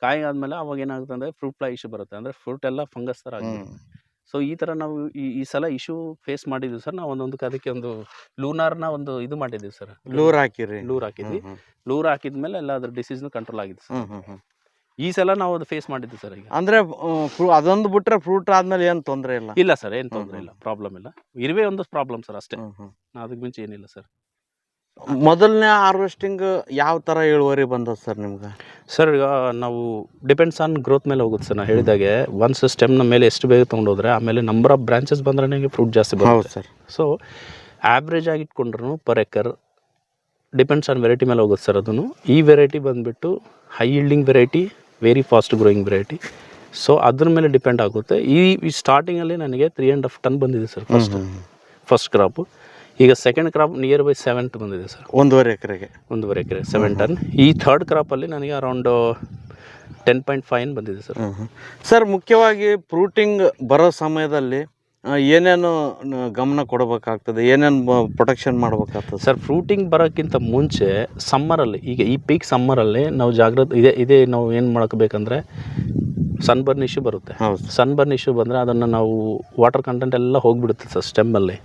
ಕಾಯಿ ಆದಮೇಲೆ ಅವಾಗ ಏನಾಗುತ್ತೆ ಅಂದ್ರೆ ಫ್ರೂಟ್ ಫ್ಲೈ ಇಶ್ಯೂ ಬರುತ್ತೆ. ಅಂದರೆ ಫ್ರೂಟ್ ಎಲ್ಲ ಫಂಗಸ್ ತರ ಹ್ಮ್. ಸೊ ಈ ಥರ ನಾವು ಈ ಈ ಸಲ ಇಶ್ಯೂ ಫೇಸ್ ಮಾಡಿದ್ವಿ ಸರ್ ನಾವು ಒಂದೊಂದು ಅದಕ್ಕೆ ಒಂದು ಲೂನಾರ್ನ ಒಂದು ಇದು ಮಾಡಿದ್ವಿ ಸರ್ ಲೂರ್ ಹಾಕಿರಿ. ಲೂರ್ ಹಾಕಿದ್ವಿ. ಲೂರ್ ಹಾಕಿದ್ಮೇಲೆ ಎಲ್ಲ ಅದ್ರ ಡಿಸೀಸ್ನು ಕಂಟ್ರೋಲ್ ಆಗಿದೆ ಸರ್. ಈ ಸಲ ನಾವು ಅದು ಫೇಸ್ ಮಾಡಿದ್ವಿ ಸರ್ ಈಗ. ಅಂದ್ರೆ ಅದೊಂದು ಬಿಟ್ರೆ ಫ್ರೂಟ್ ಆದ್ಮೇಲೆ ಏನು ತೊಂದರೆ ಇಲ್ಲ? ಇಲ್ಲ ಸರ್ ಏನು ತೊಂದರೆ ಇಲ್ಲ. ಪ್ರಾಬ್ಲಮ್ ಇಲ್ಲ. ಇರುವೆ ಒಂದು ಪ್ರಾಬ್ಲಮ್ ಸರ್ ಅಷ್ಟೇ. ಅದಕ್ಕೆ ಮುಂಚೆ ಏನಿಲ್ಲ ಸರ್ ಮೊದಲನೇ ಹಾರ್ವೆಸ್ಟಿಂಗ್ ಯಾವ ಥರ ಇಳುವರಿ ಬಂದದ ಸರ್ ನಿಮ್ಗೆ? ಸರ್ ಈಗ ನಾವು ಡಿಪೆಂಡ್ಸ್ ಆನ್ ಗ್ರೋತ್ ಮೇಲೆ ಹೋಗುತ್ತೆ ಸರ್ ನಾನು ಹೇಳಿದಾಗೆ ಒನ್ಸ್ ಸ್ಟೆಮ್ನ ಮೇಲೆ ಎಷ್ಟು ಬೇಗ ತೊಗೊಂಡೋದ್ರೆ ಆಮೇಲೆ ನಂಬರ್ ಆಫ್ ಬ್ರಾಂಚಸ್ ಬಂದ್ರೆ ನಿಮಗೆ ಫ್ರೂಟ್ ಜಾಸ್ತಿ ಬರುತ್ತೆ. ಸರ್ ಸೊ ಆ್ಯಾವ್ರೇಜ್ ಆಗಿ ಇಟ್ಕೊಂಡ್ರು per acre depends on variety ಮೇಲೆ ಹೋಗುತ್ತೆ ಸರ್ ಅದನ್ನು ಈ ವೆರೈಟಿ ಬಂದುಬಿಟ್ಟು high yielding variety very fast growing variety so ಅದ್ರ ಮೇಲೆ ಡಿಪೆಂಡ್ ಆಗುತ್ತೆ. ಈ ಈ ಸ್ಟಾರ್ಟಿಂಗಲ್ಲಿ ನನಗೆ ತ್ರೀ ಆ್ಯಂಡ್ ಹಾಫ್ ಟನ್ ಬಂದಿದೆ ಸರ್ ಫಸ್ಟ್ ಫಸ್ಟ್ ಕ್ರಾಪು ಈಗ second crop near by seven ಬಂದಿದೆ ಸರ್ ಒಂದೂವರೆ ಎಕರೆಗೆ. ಒಂದೂವರೆ ಎಕರೆ ಸೆವೆನ್ ಟನ್ ಈ ಥರ್ಡ್ ಕ್ರಾಪಲ್ಲಿ ನನಗೆ ಅರೌಂಡ್ ಟೆನ್ ಪಾಯಿಂಟ್ ಫೈವ್ ಬಂದಿದೆ ಸರ್ ಸರ್ ಮುಖ್ಯವಾಗಿ ಫ್ರೂಟಿಂಗ್ ಬರೋ ಸಮಯದಲ್ಲಿ ಏನೇನು ಗಮನ ಕೊಡಬೇಕಾಗ್ತದೆ? ಏನೇನು ಪ್ರೊಟೆಕ್ಷನ್ ಮಾಡಬೇಕಾಗ್ತದೆ? ಸರ್ ಫ್ರೂಟಿಂಗ್ ಬರೋಕ್ಕಿಂತ ಮುಂಚೆ ಸಮ್ಮರಲ್ಲಿ ಈಗ ಈ ಪೀಕ್ ಸಮ್ಮರಲ್ಲಿ ನಾವು ಜಾಗ್ರತೆ ಇದೇ ಇದೇ ನಾವು ಏನು ಮಾಡ್ಕೋಬೇಕಂದ್ರೆ ಸನ್ಬರ್ನ್ ಇಶ್ಯೂ ಬರುತ್ತೆ. ಸನ್ಬರ್ನ್ ಇಶ್ಯೂ ಬಂದರೆ ಅದನ್ನು ನಾವು ವಾಟರ್ ಕಂಟೆಂಟ್ ಎಲ್ಲ ಹೋಗಿಬಿಡುತ್ತೆ ಸರ್ ಸ್ಟೆಮ್ಮಲ್ಲಿ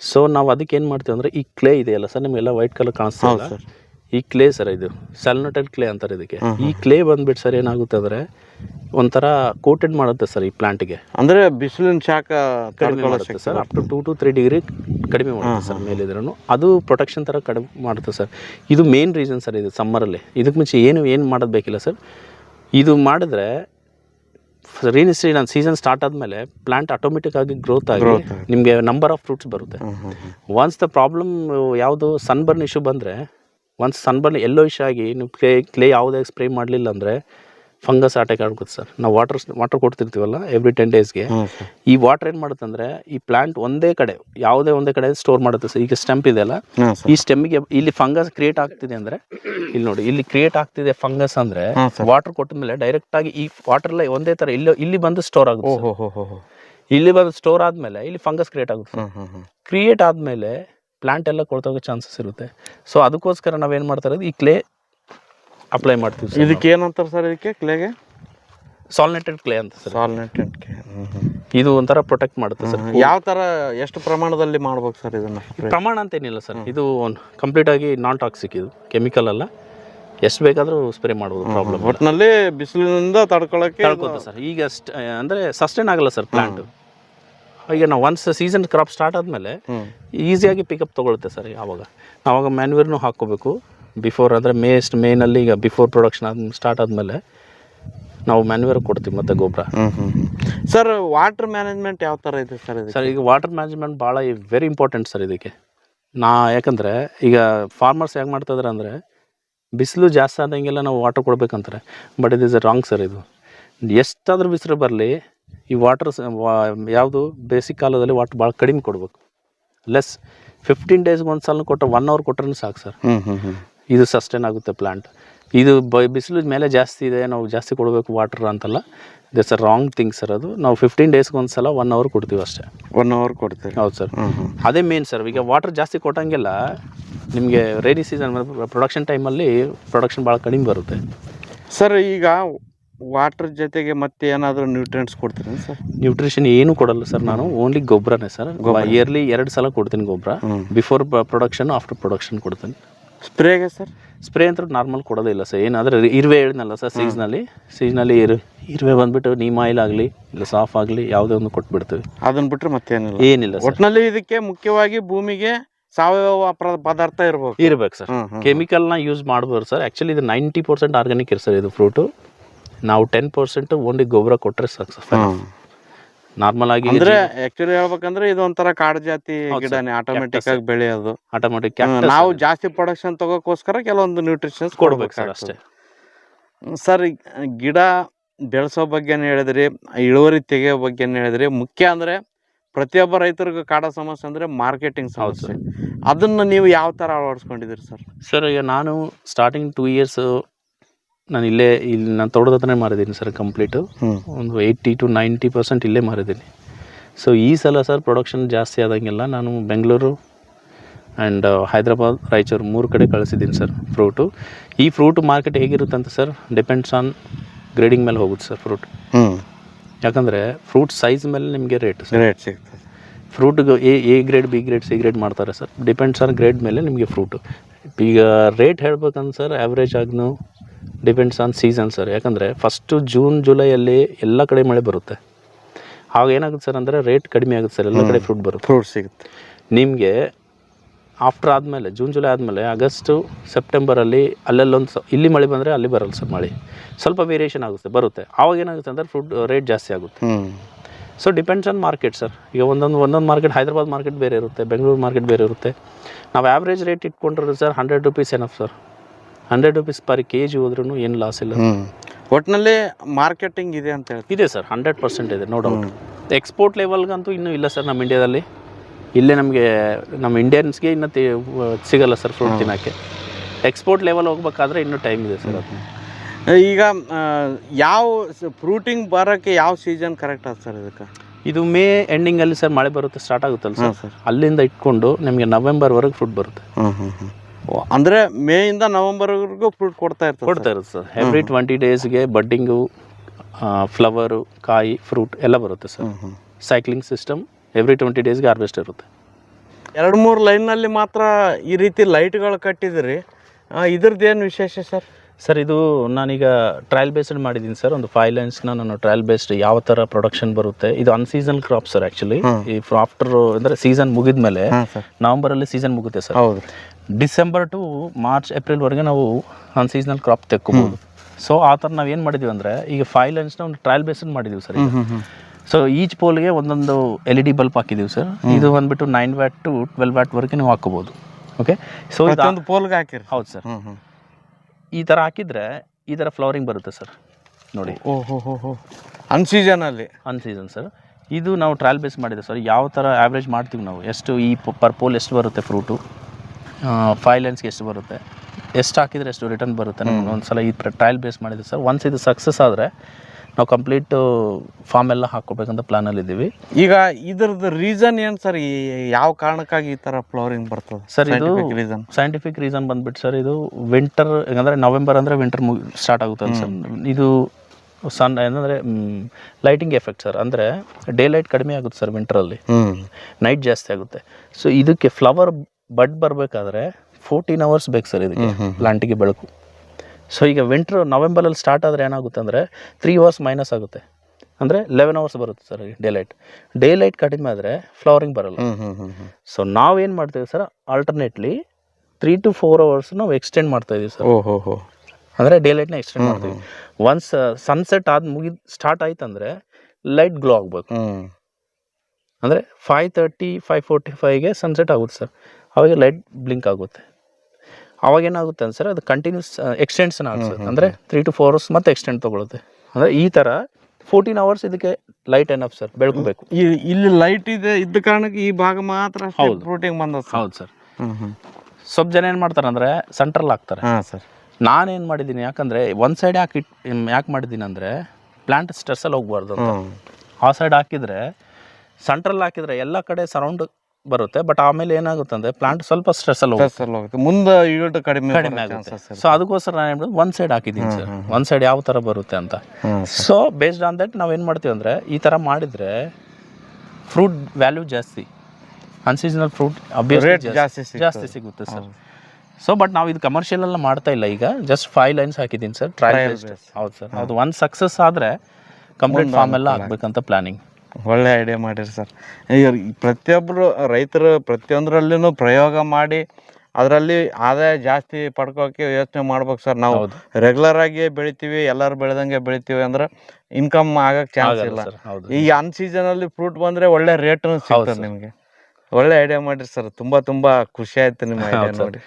ಸೊ ನಾವು ಅದಕ್ಕೆ ಏನು ಮಾಡ್ತೀವಿ ಅಂದರೆ ಈ ಕ್ಲೇ ಇದೆಯಲ್ಲ ಸರ್ ನಿಮಗೆಲ್ಲ ವೈಟ್ ಕಲರ್ ಕಾಣಿಸ್ತಾ ಈ ಕ್ಲೇ ಸರ್ ಇದು ಸೆಲ್ನಟೆಡ್ ಕ್ಲೇ ಅಂತಾರೆ ಇದಕ್ಕೆ. ಈ ಕ್ಲೇ ಬಂದ್ಬಿಟ್ಟು ಸರ್ ಏನಾಗುತ್ತೆ ಅಂದರೆ ಒಂಥರ ಕೋಟೆಡ್ ಮಾಡುತ್ತೆ ಸರ್ ಈ ಪ್ಲಾಂಟಿಗೆ ಅಂದರೆ ಬಿಸಿಲಿನ ಶಾಖ ಕಡಿಮೆ ಮಾಡುತ್ತೆ sir up to two to three degree ಕಡಿಮೆ ಮಾಡುತ್ತೆ ಸರ್ ಮೇಲಿದ್ರೂ ಅದು ಪ್ರೊಟೆಕ್ಷನ್ ಥರ ಕಡಿಮೆ ಮಾಡುತ್ತೆ ಸರ್ ಇದು ಮೇನ್ ರೀಸನ್ ಸರ್ ಇದು ಸಮ್ಮರಲ್ಲಿ ಇದಕ್ಕೆ ಮುಂಚೆ ಏನು ಏನು ಮಾಡೋದು ಬೇಕಿಲ್ಲ ಸರ್ ಇದು ಮಾಡಿದ್ರೆ ರೈನಿ ನಾನು ಸೀಸನ್ ಸ್ಟಾರ್ಟ್ ಆದಮೇಲೆ ಪ್ಲಾಂಟ್ ಆಟೋಮೆಟಿಕ್ ಆಗಿ ಗ್ರೋತ್ ಆಗಿ ನಿಮಗೆ ನಂಬರ್ ಆಫ್ ಫ್ರೂಟ್ಸ್ ಬರುತ್ತೆ. ಒನ್ಸ್ ದ ಪ್ರಾಬ್ಲಮ್ ಯಾವುದು ಸನ್ಬರ್ನ್ ಇಶ್ಯೂ ಬಂದರೆ ಒನ್ಸ್ ಸನ್ಬರ್ನ್ ಎಲ್ಲೋ ಇಶ್ಯೂ ಆಗಿ ನೀವು ಕ್ಲೇ ಕ್ಲೇ ಯಾವುದೇ ಸ್ಪ್ರೇ ಮಾಡಲಿಲ್ಲ ಅಂದರೆ ಫಂಗಸ್ ಅಟ್ಯಾಕ್ ಆಗುತ್ತೆ ಸರ್. ನಾವು ವಾಟರ್ ವಾಟರ್ ಕೊಡ್ತಿರ್ತೀವಲ್ಲ ಎವ್ರಿ ಟೆನ್ ಡೇಸ್ಗೆ ಈ ವಾಟರ್ ಏನು ಮಾಡುತ್ತೆ ಅಂದ್ರೆ ಈ ಪ್ಲಾಂಟ್ ಒಂದೇ ಕಡೆ ಯಾವುದೇ ಒಂದೇ ಕಡೆ ಸ್ಟೋರ್ ಮಾಡುತ್ತೆ ಸರ್. ಈಗ ಸ್ಟೆಂಪ್ ಇದೆ ಅಲ್ಲ? ಈ ಸ್ಟೆಮ್ಗೆ ಇಲ್ಲಿ ಫಂಗಸ್ ಕ್ರಿಯೇಟ್ ಆಗ್ತಿದೆ ಅಂದ್ರೆ ಇಲ್ಲಿ ನೋಡಿ ಇಲ್ಲಿ ಕ್ರಿಯೇಟ್ ಆಗ್ತಿದೆ ಫಂಗಸ್ ಅಂದ್ರೆ ವಾಟರ್ ಕೊಟ್ಟ ಮೇಲೆ ಡೈರೆಕ್ಟ್ ಆಗಿ ಈ ವಾಟರ್ ಎಲ್ಲ ಒಂದೇ ತರ ಇಲ್ಲಿ ಇಲ್ಲಿ ಬಂದು ಸ್ಟೋರ್ ಆಗುತ್ತೆ ಇಲ್ಲಿ ಬಂದು ಸ್ಟೋರ್ ಆದ್ಮೇಲೆ ಇಲ್ಲಿ ಫಂಗಸ್ ಕ್ರಿಯೇಟ್ ಆಗುತ್ತೆ ಕ್ರಿಯೇಟ್ ಆದ್ಮೇಲೆ ಪ್ಲಾಂಟ್ ಎಲ್ಲ ಕೊಳ್ತೋಗೋ ಚಾನ್ಸಸ್ ಇರುತ್ತೆ. ಸೊ ಅದಕ್ಕೋಸ್ಕರ ನಾವೇನು ಮಾಡ್ತಾ ಇರೋದು ಈ ಕ್ಲೇ ಅಪ್ಲೈ ಮಾಡ್ತೀವಿ ಸರ್ ಇದಕ್ಕೆ ಏನಂತಾರೆ ಸರ್ ಇದಕ್ಕೆ ಕ್ಲೇಗೆ? ಸಾಲ್ನೆಟೆಡ್ ಕ್ಲೇ ಅಂತ ಸರ್. ಸಾಲ್ನೆಟ್ ಇದು ಒಂಥರ ಪ್ರೊಟೆಕ್ಟ್ ಮಾಡುತ್ತೆ ಸರ್. ಯಾವ ಥರ ಎಷ್ಟು ಪ್ರಮಾಣದಲ್ಲಿ ಮಾಡ್ಬೇಕು ಸರ್ ಇದನ್ನು ಪ್ರಮಾಣ ಅಂತ ಏನಿಲ್ಲ ಸರ್ ಇದು ಕಂಪ್ಲೀಟ್ ಆಗಿ ನಾನ್ ಟಾಕ್ಸಿಕ್ ಇದು. ಕೆಮಿಕಲ್ ಅಲ್ಲ. ಎಷ್ಟು ಬೇಕಾದರೂ ಸ್ಪ್ರೇ ಮಾಡ್ಬೋದು ಪ್ರಾಬ್ಲಮ್ ಒಟ್ಟಿನಲ್ಲಿ ಬಿಸಿಲಿನಿಂದ ತಡ್ಕೊಳ್ಳೋಕೆ ಇದು- ಸರ್. ಈಗ ಅಷ್ಟು ಅಂದರೆ ಸಸ್ಟೈನ್ ಆಗಲ್ಲ ಸರ್ ಪ್ಲಾಂಟ್ ಈಗ ನಾವು ಒನ್ಸ್ ಸೀಸನ್ ಕ್ರಾಪ್ ಸ್ಟಾರ್ಟ್ ಆದಮೇಲೆ ಈಸಿಯಾಗಿ ಪಿಕಪ್ ತೊಗೊಳುತ್ತೆ ಸರ್ ಆವಾಗ ಆವಾಗ ಮ್ಯಾನ್ಯೂರ್ನೂ ಹಾಕ್ಕೋಬೇಕು. ಬಿಫೋರ್ ಅಂದರೆ ಮೇ ಎಷ್ಟು ಮೇನಲ್ಲಿ ಈಗ ಬಿಫೋರ್ ಪ್ರೊಡಕ್ಷನ್ ಆದ ಸ್ಟಾರ್ಟ್ ಆದಮೇಲೆ ನಾವು ಮ್ಯಾನ್ಯೂರ್ ಕೊಡ್ತೀವಿ ಮತ್ತು ಗೊಬ್ಬರ. ಸರ್ ವಾಟರ್ ಮ್ಯಾನೇಜ್ಮೆಂಟ್ ಯಾವ ಥರ ಇದೆ ಸರ್ ಸರ್ ಈಗ ವಾಟರ್ ಮ್ಯಾನೇಜ್ಮೆಂಟ್ ಭಾಳ ವೆರಿ ಇಂಪಾರ್ಟೆಂಟ್ ಸರ್ ಇದಕ್ಕೆ. ನಾ ಯಾಕಂದರೆ ಈಗ ಫಾರ್ಮರ್ಸ್ ಹೇಗೆ ಮಾಡ್ತಿದಾರೆ ಅಂದರೆ ಬಿಸಿಲು ಜಾಸ್ತಿ ಆದಂಗೆಲ್ಲ ನಾವು ವಾಟರ್ ಕೊಡ್ಬೇಕಂತಾರೆ. ಬಟ್ ಇದು ಇಸ್ ರಾಂಗ್ ಸರ್ ಇದು. ಎಷ್ಟಾದರೂ ಬಿಸಿಲು ಬರಲಿ ಈ ವಾಟರ್ ಯಾವುದು ಬೇಸಿಕ್ ಕಾಲದಲ್ಲಿ ವಾಟರ್ ಭಾಳ ಕಡಿಮೆ ಕೊಡಬೇಕು. ಲೆಸ್ ಫಿಫ್ಟೀನ್ ಡೇಸ್ಗೆ ಒಂದು ಸಲ ಕೊಟ್ಟರೆ ಒನ್ ಅವರ್ ಕೊಟ್ಟರೆ ಸಾಕು ಸರ್ ಹ್ಞೂ ಹ್ಞೂ ಇದು ಸಸ್ಟೈನ್ ಆಗುತ್ತೆ ಪ್ಲಾಂಟ್ ಇದು ಬ ಬಿಸಿಲು ಮೇಲೆ ಜಾಸ್ತಿ ಇದೆ ನಾವು ಜಾಸ್ತಿ ಕೊಡಬೇಕು ವಾಟರ್ ಅಂತಲ್ಲ this a wrong thing sir ಅದು. ನಾವು ಫಿಫ್ಟೀನ್ ಡೇಸ್ಗೆ ಒಂದು ಸಲ ಒನ್ ಅವರ್ ಕೊಡ್ತೀವಿ ಅಷ್ಟೇ. ಒನ್ ಅವರ್ ಕೊಡ್ತೀವಿ ಹೌದು ಸರ್ ಅದೇ ಮೇನ್ ಸರ್ ಈಗ ವಾಟರ್ ಜಾಸ್ತಿ ಕೊಟ್ಟಂಗೆಲ್ಲ ನಿಮಗೆ ರೈನಿ ಸೀಸನ್ ಪ್ರೊಡಕ್ಷನ್ ಟೈಮಲ್ಲಿ ಪ್ರೊಡಕ್ಷನ್ ಭಾಳ ಕಡಿಮೆ ಬರುತ್ತೆ. ಸರ್ ಈಗ ವಾಟರ್ ಜೊತೆಗೆ ಮತ್ತೆ ಏನಾದರೂ ನ್ಯೂಟ್ರಿಯೆಂಟ್ಸ್ ಕೊಡ್ತೀರಾ ಸರ್ ನ್ಯೂಟ್ರಿಷನ್ ಏನು ಕೊಡಲ್ಲ ಸರ್ ನಾನು ಓನ್ಲಿ ಗೊಬ್ಬರನೇ ಸರ್ ಇಯರ್ಲಿ ಎರಡು ಸಲ ಕೊಡ್ತೀನಿ ಗೊಬ್ಬರ ಬಿಫೋರ್ ಪ್ರೊಡಕ್ಷನ್ ಆಫ್ಟರ್ ಪ್ರೊಡಕ್ಷನ್ ಕೊಡ್ತೀನಿ. ಸ್ಪ್ರೇಗೆ ಸರ್? ಸ್ಪ್ರೇ ಅಂತ ನಾರ್ಮಲ್ ಕೊಡೋದೇ ಇಲ್ಲ ಸರ್. ಏನಾದರೂ ಇರುವೆ ಹೇಳಿದ್ನಲ್ಲ ಸರ್ ಸೀಸ್ನಲ್ಲಿ. ಸೀಸ್ನಲ್ಲಿ ಇರು ಇರುವೆ ಬಂದ್ಬಿಟ್ಟು ನೀಮ್ ಆಯಿಲ್ ಆಗಲಿ ಇಲ್ಲ ಸಾಫ್ ಆಗಲಿ ಯಾವುದೇ ಒಂದು ಕೊಟ್ಬಿಡ್ತೀವಿ. ಅದನ್ನ ಬಿಟ್ಟರೆ ಮತ್ತೇನಿಲ್ಲ. ಏನಿಲ್ಲ ಸರ್. ಒಟ್ಟಿನಲ್ಲಿ ಇದಕ್ಕೆ ಮುಖ್ಯವಾಗಿ ಭೂಮಿಗೆ ಸಾವಯವ ಪ್ರ- ಪದಾರ್ಥ ಇರಬೇಕು. ಇರ್ಬೇಕು ಸರ್. ಕೆಮಿಕಲ್ನ ಯೂಸ್ ಮಾಡ್ಬೋದು ಸರ್. ಆ್ಯಕ್ಚುಲಿ ಇದು ನೈಂಟಿ ಪರ್ಸೆಂಟ್ ಆರ್ಗ್ಯಾನಿಕ್ ಇರ್ ಸರ್ ಇದು ಫ್ರೂಟು ನಾವು ಟೆನ್ ಪರ್ಸೆಂಟ್ ಓನ್ಲಿ ಗೊಬ್ಬರ ಕೊಟ್ಟರೆ ಸಾಕು ಸರ್. ನಾರ್ಮಲ್ ಆಗಿ ಅಂದ್ರೆ ಆಕ್ಚುಲಿ ಹೇಳ್ಬೇಕಂದ್ರೆ ಇದು ಒಂಥರ ಕಾಡು ಜಾತಿ. ಗಿಡನೇ ಆಟೋಮೆಟಿಕ್ ಆಗಿ ಬೆಳೆಯೋದು. ಆಟೋಮೆಟಿಕ್ ನಾವು ಜಾಸ್ತಿ ಪ್ರೊಡಕ್ಷನ್ ತಗೋಕೋಸ್ಕರ ಕೆಲವೊಂದು ನ್ಯೂಟ್ರಿಷನ್ಸ್ ಕೊಡ್ಬೇಕು ಸರ್ ಅಷ್ಟೇ. ಸರ್ ಗಿಡ ಬೆಳೆಸೋ ಬಗ್ಗೆನೇ ಹೇಳಿದ್ರಿ ಇಳುವರಿ ತೆಗೆಯೋ ಬಗ್ಗೆನೇ ಹೇಳಿದ್ರಿ ಮುಖ್ಯ ಅಂದ್ರೆ ಪ್ರತಿಯೊಬ್ಬ ರೈತರಿಗೂ ಕಾಡೋ ಸಮಸ್ಯೆ ಅಂದ್ರೆ ಮಾರ್ಕೆಟಿಂಗ್ ಸಮಸ್ಯೆ. ಅದನ್ನ ನೀವು ಯಾವ ತರ ಅಳವಡಿಸ್ಕೊಂಡಿದ್ದೀರಿ ಸರ್ ಸರ್ ಈಗ ನಾನು ಸ್ಟಾರ್ಟಿಂಗ್ ಟೂ ಇಯರ್ಸ್ ನಾನು ಇಲ್ಲೇ ಇಲ್ಲಿ ನಾನು ತೋಟದ ಹತ್ರನೇ ಮಾರಿದ್ದೀನಿ ಸರ್ ಕಂಪ್ಲೀಟು. ಒಂದು ಏಯ್ಟಿ ಟು ನೈಂಟಿ ಪರ್ಸೆಂಟ್ ಇಲ್ಲೇ ಮಾರಿದ್ದೀನಿ. ಸೊ ಈ ಸಲ ಸರ್ ಪ್ರೊಡಕ್ಷನ್ ಜಾಸ್ತಿ ಆದಂಗೆಲ್ಲ ನಾನು ಬೆಂಗಳೂರು ಆ್ಯಂಡ್ ಹೈದ್ರಾಬಾದ್ ರಾಯಚೂರು ಮೂರು ಕಡೆ ಕಳಿಸಿದ್ದೀನಿ ಸರ್ ಫ್ರೂಟು ಈ ಫ್ರೂಟ್ ಮಾರ್ಕೆಟ್ ಹೇಗಿರುತ್ತಂತ ಸರ್ ಡಿಪೆಂಡ್ಸ್ ಆನ್ ಗ್ರೇಡಿಂಗ್ ಮೇಲೆ ಹೋಗುತ್ತೆ ಸರ್ ಫ್ರೂಟ್ ಯಾಕಂದರೆ ಫ್ರೂಟ್ ಸೈಜ್ ಮೇಲೆ ನಿಮಗೆ ರೇಟ್ ರೇಟ್ ಸಿಗುತ್ತೆ ಫ್ರೂಟ್ಗೆ A A grade B grade C grade ಮಾಡ್ತಾರೆ ಸರ್. ಡಿಪೆಂಡ್ಸ್ ಆನ್ ಗ್ರೇಡ್ ಮೇಲೆ ನಿಮಗೆ ಫ್ರೂಟು ಈಗ ರೇಟ್ ಹೇಳ್ಬೇಕಂದ್ರೆ ಸರ್ ಆ್ಯಾವ್ರೇಜ್ ಆಗ್ನು ಡಿಪೆಂಡ್ಸ್ ಆನ್ ಸೀಸನ್ ಸರ್ ಯಾಕಂದರೆ ಫಸ್ಟು ಜೂನ್ ಜುಲೈಯಲ್ಲಿ ಎಲ್ಲ ಕಡೆ ಮಳೆ ಬರುತ್ತೆ. ಆವಾಗ ಏನಾಗುತ್ತೆ ಸರ್ ಅಂದರೆ ರೇಟ್ ಕಡಿಮೆ ಆಗುತ್ತೆ ಸರ್ ಎಲ್ಲ ಕಡೆ ಫ್ರೂಟ್ ಬರುತ್ತೆ. ಫ್ರೂಟ್ ಸಿಗುತ್ತೆ. ನಿಮಗೆ ಆಫ್ಟರ್ ಆದಮೇಲೆ ಜೂನ್ ಜುಲೈ ಆದಮೇಲೆ ಆಗಸ್ಟು ಸೆಪ್ಟೆಂಬರಲ್ಲಿ ಅಲ್ಲೆಲ್ಲೊಂದು ಸ ಇಲ್ಲಿ ಮಳೆ ಬಂದರೆ ಅಲ್ಲಿ ಬರಲ್ಲ ಸರ್ ಮಳೆ. ಸ್ವಲ್ಪ ವೇರಿಯೇಷನ್ ಆಗುತ್ತೆ ಬರುತ್ತೆ. ಆವಾಗ ಏನಾಗುತ್ತೆ ಅಂದರೆ ಫ್ರೂಟ್ ರೇಟ್ ಜಾಸ್ತಿ ಆಗುತ್ತೆ. So depends on market sir ಈಗ ಒಂದೊಂದು ಒಂದೊಂದು ಮಾರ್ಕೆಟ್ ಹೈದರಾಬಾದ್ ಮಾರ್ಕೆಟ್ ಬೇರೆ ಇರುತ್ತೆ ಬೆಂಗಳೂರು ಮಾರ್ಕೆಟ್ ಬೇರೆ ಇರುತ್ತೆ. ನಾವು ಆ್ಯಾವ್ರೇಜ್ ರೇಟ್ ಇಟ್ಕೊಂಡ್ರೆ sir hundred rupees enough sir hundred rupees per K G ಹೋದ್ರೂ ಏನು ಲಾಸ್ ಇಲ್ಲ. ಒಟ್ಟಿನಲ್ಲಿ ಮಾರ್ಕೆಟಿಂಗ್ ಇದೆ ಅಂತ ಹೇಳಿ ಇದೆ ಸರ್ ಹಂಡ್ರೆಡ್ ಪರ್ಸೆಂಟ್ ಇದೆ ನೋ ಡೌಟ್ ಎಕ್ಸ್ಪೋರ್ಟ್ ಲೆವೆಲ್ಗಂತೂ ಇನ್ನೂ ಇಲ್ಲ ಸರ್ ನಮ್ಮ ಇಂಡಿಯಾದಲ್ಲಿ ಇಲ್ಲೇ ನಮಗೆ ನಮ್ಮ ಇಂಡಿಯನ್ಸ್ಗೆ ಇನ್ನೂ ತಿ- ಸಿಗಲ್ಲ ಸರ್ ಫ್ರೂಟ್ ತಿನ್ನೋಕ್ಕೆ. ಎಕ್ಸ್ಪೋರ್ಟ್ ಲೆವೆಲ್ ಹೋಗ್ಬೇಕಾದ್ರೆ ಇನ್ನೂ ಟೈಮ್ ಇದೆ ಸರ್ ಅದು. ಈಗ ಯಾವ ಫ್ರೂಟಿಂಗ್ ಬರೋಕ್ಕೆ ಯಾವ ಸೀಸನ್ ಕರೆಕ್ಟ್ ಆಗ್ತದೆ ಸರ್ ಇದಕ್ಕೆ? ಇದು ಮೇ ಎಂಡಿಂಗಲ್ಲಿ ಸರ್ ಮಳೆ ಬರುತ್ತೆ ಸ್ಟಾರ್ಟ್ ಆಗುತ್ತಲ್ಲ ಸರ್. ಸರ್. ಅಲ್ಲಿಂದ ಇಟ್ಕೊಂಡು ನಿಮಗೆ ನವೆಂಬರ್ವರೆಗೆ ಫ್ರೂಟ್ ಬರುತ್ತೆ. ಹ್ಞೂ ಹ್ಞೂ ಅಂದ್ರೆ ಮೇ ಇಂದ ನವೆಂಬರ್ವರೆಗೂ ಫ್ರೂಟ್ ಕೊಡ್ತಾ ಇರ್ತದೆ ಕೊಡ್ತಾ ಇರುತ್ತೆ ಸರ್. ಎವ್ರಿ ಟ್ವೆಂಟಿ ಡೇಸ್ಗೆ ಬಡ್ಡಿಂಗು ಫ್ಲವರು ಕಾಯಿ ಫ್ರೂಟ್ ಎಲ್ಲ ಬರುತ್ತೆ sir. Cycling system every twenty ಡೇಸ್ಗೆ ಹಾರ್ವೆಸ್ಟ್ ಇರುತ್ತೆ. ಎರಡು ಮೂರು ಲೈನ್ನಲ್ಲಿ ಮಾತ್ರ ಈ ರೀತಿ ಲೈಟ್ಗಳು ಕಟ್ಟಿದಿರಿ ಇದ್ರದ್ದು ಏನು ವಿಶೇಷ ಸರ್? ಸರ್ ಇದು ನಾನೀಗ ಟ್ರಯಲ್ ಬೇಸ್ಡ್ ಮಾಡಿದ್ದೀನಿ ಸರ್. ಒಂದು ಫೈವ್ ಲೈನ್ಸ್ನ ನಾನು ಟ್ರಯಲ್ ಬೇಸ್ಡ್ ಯಾವ ಥರ ಪ್ರೊಡಕ್ಷನ್ ಬರುತ್ತೆ. ಇದು ಅನ್ಸೀಸನ್ ಕ್ರಾಪ್ ಸರ್ ಆ್ಯಕ್ಚುಲಿ ಈ ಆಫ್ಟರ್ ಅಂದರೆ ಸೀಸನ್ ಮುಗಿದ ಮೇಲೆ ನವಂಬರಲ್ಲಿ ಸೀಸನ್ ಮುಗುತ್ತೆ ಸರ್. ಹೌದು. ಡಿಸೆಂಬರ್ ಟು ಮಾರ್ಚ್ ಏಪ್ರಿಲ್ವರೆಗೆ ನಾವು ಅನ್ಸೀಸನಲ್ ಕ್ರಾಪ್ ತೆಕ್ಕೋಬೋದು. ಸೊ ಆ ಥರ ನಾವು ಏನು ಮಾಡಿದ್ವಿ ಅಂದರೆ ಈಗ ಫೈವ್ ಲೈನ್ಸ್ನ ಒಂದು ಟ್ರಯಲ್ ಬೇಸ್ಡ್ ಮಾಡಿದ್ದೀವಿ ಸರ್ ಸೊ ಈಚ್ ಪೋಲ್ಗೆ ಒಂದೊಂದು ಎಲ್ ಇ ಡಿ ಬಲ್ಬ್ ಹಾಕಿದ್ದೀವಿ ಸರ್ ಇದು ಬಂದ್ಬಿಟ್ಟು ನೈನ್ ವ್ಯಾಟ್ ಟು ಟ್ವೆಲ್ ವ್ಯಾಟ್ವರೆಗೆ ನೀವು ಹಾಕೋಬೋದು ಓಕೆ ಸೊ ಇದೊಂದು ಪೋಲ್ಗೆ ಹಾಕಿರಿ. ಹೌದು ಸರ್ ಈ ಥರ ಹಾಕಿದರೆ ಈ ಥರ ಫ್ಲವರಿಂಗ್ ಬರುತ್ತೆ ಸರ್ ನೋಡಿ. ಓ ಹೋ ಹೋ ಹೋ ಅನ್ಸೀಸನಲ್ಲಿ ಅನ್ ಸೀಸನ್ ಸರ್ ಇದು ನಾವು ಟ್ರಯಲ್ ಬೇಸ್ ಮಾಡಿದೆ ಸರ್ ಯಾವ ಥರ ಆ್ಯಾವ್ರೇಜ್ ಮಾಡ್ತೀವಿ ನಾವು? ಎಷ್ಟು ಈ ಪರ್ ಪೋಲ್ ಎಷ್ಟು ಬರುತ್ತೆ ಫ್ರೂಟು ಫೈವ್ ಲೈನ್ಸ್ಗೆ ಎಷ್ಟು ಬರುತ್ತೆ? ಎಷ್ಟು ಹಾಕಿದರೆ ಎಷ್ಟು ರಿಟರ್ನ್ ಬರುತ್ತೆ? ನಮ್ಗೆ ಒಂದು ಸಲ ಈ ಟ್ರಯಲ್ ಬೇಸ್ ಮಾಡಿದೆ ಸರ್ ಒನ್ಸ್ ಇದು ಸಕ್ಸಸ್ ಆದರೆ ನಾವು ಕಂಪ್ಲೀಟ್ ಫಾರ್ಮ್ ಎಲ್ಲ ಹಾಕ್ಕೋಬೇಕಂತ ಪ್ಲಾನಲ್ಲಿ ಇದ್ದೀವಿ ಈಗ ಇದ್ರದ್ದು ರೀಸನ್ ಏನು ಸರ್ ಈ ಯಾವ ಕಾರಣಕ್ಕಾಗಿ ಈ ಥರ ಫ್ಲೋರಿಂಗ್ ಬರ್ತದೆ? ಸರ್ ಇದು ರೀಸನ್ ಸೈಂಟಿಫಿಕ್ ರೀಸನ್ ಬಂದ್ಬಿಟ್ಟು ಸರ್ ಇದು ವಿಂಟರ್ ಅಂದರೆ ನವೆಂಬರ್ ಅಂದರೆ ವಿಂಟರ್ ಮುಗಿ ಸ್ಟಾರ್ಟ್ ಆಗುತ್ತೆ ಸರ್ ಇದು ಸನ್ ಏನಂದರೆ ಲೈಟಿಂಗ್ ಎಫೆಕ್ಟ್ ಸರ್ ಅಂದರೆ ಡೇ ಲೈಟ್ ಕಡಿಮೆ ಆಗುತ್ತೆ ಸರ್ ವಿಂಟರಲ್ಲಿ ನೈಟ್ ಜಾಸ್ತಿ ಆಗುತ್ತೆ. ಸೊ ಇದಕ್ಕೆ ಫ್ಲವರ್ ಬಡ್ ಬರಬೇಕಾದ್ರೆ ಫೋರ್ಟೀನ್ ಅವರ್ಸ್ ಬೇಕು ಸರ್ ಇದಕ್ಕೆ. ಪ್ಲಾಂಟಿಗೆ ಬೆಳಕು. ಸೊ ಈಗ ವಿಂಟ್ರ್ ನವೆಂಬರಲ್ಲಿ ಸ್ಟಾರ್ಟ್ ಆದರೆ ಏನಾಗುತ್ತೆ ಅಂದರೆ ತ್ರೀ ಅವರ್ಸ್ ಮೈನಸ್ ಆಗುತ್ತೆ. ಅಂದರೆ ಲೆವೆನ್ ಅವರ್ಸ್ ಬರುತ್ತೆ sir day light day light ಕಡಿಮೆ ಆದರೆ ಫ್ಲವರಿಂಗ್ ಬರಲ್ಲ. ಸೊ ನಾವೇನು ಮಾಡ್ತೀವಿ sir alternately three to four hours ನಾವು ಎಕ್ಸ್ಟೆಂಡ್ ಮಾಡ್ತಾ ಇದೀವಿ ಸರ್ ಓಹೋ ಅಂದರೆ ಡೇ ಲೈಟ್ನ ಎಕ್ಸ್ಟೆಂಡ್ ಮಾಡ್ತೀವಿ. ಒನ್ಸ್ ಸನ್ಸೆಟ್ ಆದ ಮುಗಿದ್ ಸ್ಟಾರ್ಟ್ ಆಯ್ತು ಅಂದ್ರೆ ಲೈಟ್ ಗ್ಲೋ ಆಗಬೇಕು ಅಂದರೆ ಫೈವ್ ತರ್ಟಿ ಫೈವ್ ಫೋರ್ಟಿ ಫೈವ್ಗೆ ಸನ್ಸೆಟ್ ಆಗುತ್ತೆ ಸರ್ ಅವಾಗ ಲೈಟ್ ಬ್ಲಿಂಕ್ ಆಗುತ್ತೆ. ಅವಾಗ ಏನಾಗುತ್ತೆ ಅಂತ ಸರ್ ಅದು ಕಂಟಿನ್ಯೂಸ್ ಎಕ್ಸ್ಟೆನ್ಷನ್ ಆಗುತ್ತೆ ಅಂದರೆ ತ್ರೀ ಟು ಫೋರ್ ಅವರ್ಸ್ ಮತ್ತೆ ಎಕ್ಸ್ಟೆಂಡ್ ತೊಗೊಳುತ್ತೆ. ಅಂದರೆ ಈ ಥರ ಫೋರ್ಟೀನ್ ಅವರ್ಸ್ ಇದಕ್ಕೆ ಲೈಟ್ ಎನಫ್ ಸರ್ ಬೆಳಕು ಬೇಕು ಈ- ಇಲ್ಲಿ ಲೈಟ್ ಇದೆ ಇದ್ದ ಕಾರಣಕ್ಕೆ ಈ ಭಾಗ ಮಾತ್ರ ಹೌದು. ರೋಟಿಂಗ್ ಬಂದ ಹೌದು ಸರ್ ಸ್ವಲ್ಪ ಜನ ಏನು ಮಾಡ್ತಾರೆ ಅಂದರೆ ಸೆಂಟ್ರಲ್ ಹಾಕ್ತಾರೆ. ಹಾಂ ಸರ್ ನಾನೇನು ಮಾಡಿದ್ದೀನಿ ಯಾಕಂದರೆ ಒಂದು ಸೈಡ್ ಯಾಕೆ ಇಟ್ ಯಾಕೆ ಮಾಡಿದ್ದೀನಿ ಅಂದರೆ ಪ್ಲಾಂಟ್ ಸ್ಟ್ರೆಸ್ಸಲ್ಲಿ ಹೋಗ್ಬಾರ್ದು ಆ ಸೈಡ್ ಹಾಕಿದರೆ ಸೆಂಟ್ರಲ್ ಹಾಕಿದರೆ ಎಲ್ಲ ಕಡೆ ಸರೌಂಡ್ ಬರುತ್ತೆ. ಬಟ್ ಆಮೇಲೆ ಏನಾಗುತ್ತೆ ಅಂದ್ರೆ ಪ್ಲಾಂಟ್ ಸ್ವಲ್ಪ ಸ್ಟ್ರೆಸ್ಸಲ್ಲಿ ಹೋಗುತ್ತೆ. ಸ್ಟ್ರೆಸ್ ಹೋಗುತ್ತೆ. ಮುಂದೆ ಈಲ್ಡ್ ಕಡಿಮೆ ಕಡಿಮೆ ಆಗುತ್ತೆ. ಸೊ ಅದಕ್ಕೋಸ್ಕರ ನಾನು ಹೇಳ್ಬೋದು ಒನ್ ಸೈಡ್ ಹಾಕಿದ್ದೀನಿ ಸರ್ ಒಂದ್ ಸೈಡ್ ಯಾವ ತರ ಬರುತ್ತೆ ಅಂತ. ಸೊ ಬೇಸ್ಡ್ ಆನ್ ದಟ್ ನಾವು ಏನು ಮಾಡ್ತೀವಿ ಅಂದ್ರೆ ಈ ತರ ಮಾಡಿದ್ರೆ ಫ್ರೂಟ್ ವ್ಯಾಲ್ಯೂ ಜಾಸ್ತಿ. ಅನ್ಸೀಸನಲ್ ಫ್ರೂಟ್ ರೇಟ್ ಜಾಸ್ತಿ ಜಾಸ್ತಿ ಸಿಗುತ್ತೆ ಸರ್ ಸೊ ಬಟ್ ನಾವು ಇದು ಕಮರ್ಷಿಯಲ್ ಎಲ್ಲ ಮಾಡ್ತಾ ಇಲ್ಲ ಈಗ. ಜಸ್ಟ್ ಫೈವ್ ಲೈನ್ಸ್ ಹಾಕಿದ್ದೀನಿ ಸರ್ Trial ಹೌದು ಸರ್ ಅದು ಒಂದು ಸಕ್ಸಸ್ ಆದರೆ ಕಂಪ್ಲೀಟ್ ಫಾರ್ಮ್ ಎಲ್ಲ ಹಾಕ್ಬೇಕಂತ ಆಗ್ಬೇಕಂತ ಪ್ಲಾನಿಂಗ್ ಒಳ್ಳೆ ಐಡಿಯಾ ಮಾಡಿರಿ ಸರ್ ಈಗ ಪ್ರತಿಯೊಬ್ಬರು ರೈತರು ಪ್ರತಿಯೊಂದರಲ್ಲೂ ಪ್ರಯೋಗ ಮಾಡಿ ಅದರಲ್ಲಿ ಆದಾಯ ಜಾಸ್ತಿ ಪಡ್ಕೋಕೆ ಯೋಚನೆ ಮಾಡ್ಬೇಕು ಸರ್ ನಾವು ರೆಗ್ಯುಲರ್ ಆಗಿ ಬೆಳಿತೀವಿ ಎಲ್ಲರೂ ಬೆಳೆದಂಗೆ ಬೆಳಿತೀವಿ ಅಂದ್ರೆ ಇನ್ಕಮ್ ಆಗಕ್ಕೆ ಚಾನ್ಸ್ ಇಲ್ಲ. ಈ ಅನ್ ಸೀಸನ್ ಅಲ್ಲಿ ಫ್ರೂಟ್ ಬಂದ್ರೆ ಒಳ್ಳೆ ರೇಟ್ ಸಿಗ್ತದೆ. ನಿಮಗೆ. ಒಳ್ಳೆ ಐಡಿಯಾ ಮಾಡಿರಿ ಸರ್ ತುಂಬಾ ತುಂಬಾ ಖುಷಿ ಆಯ್ತು ನಿಮ್ಮ ಐಡಿಯಾ ನೋಡಿ.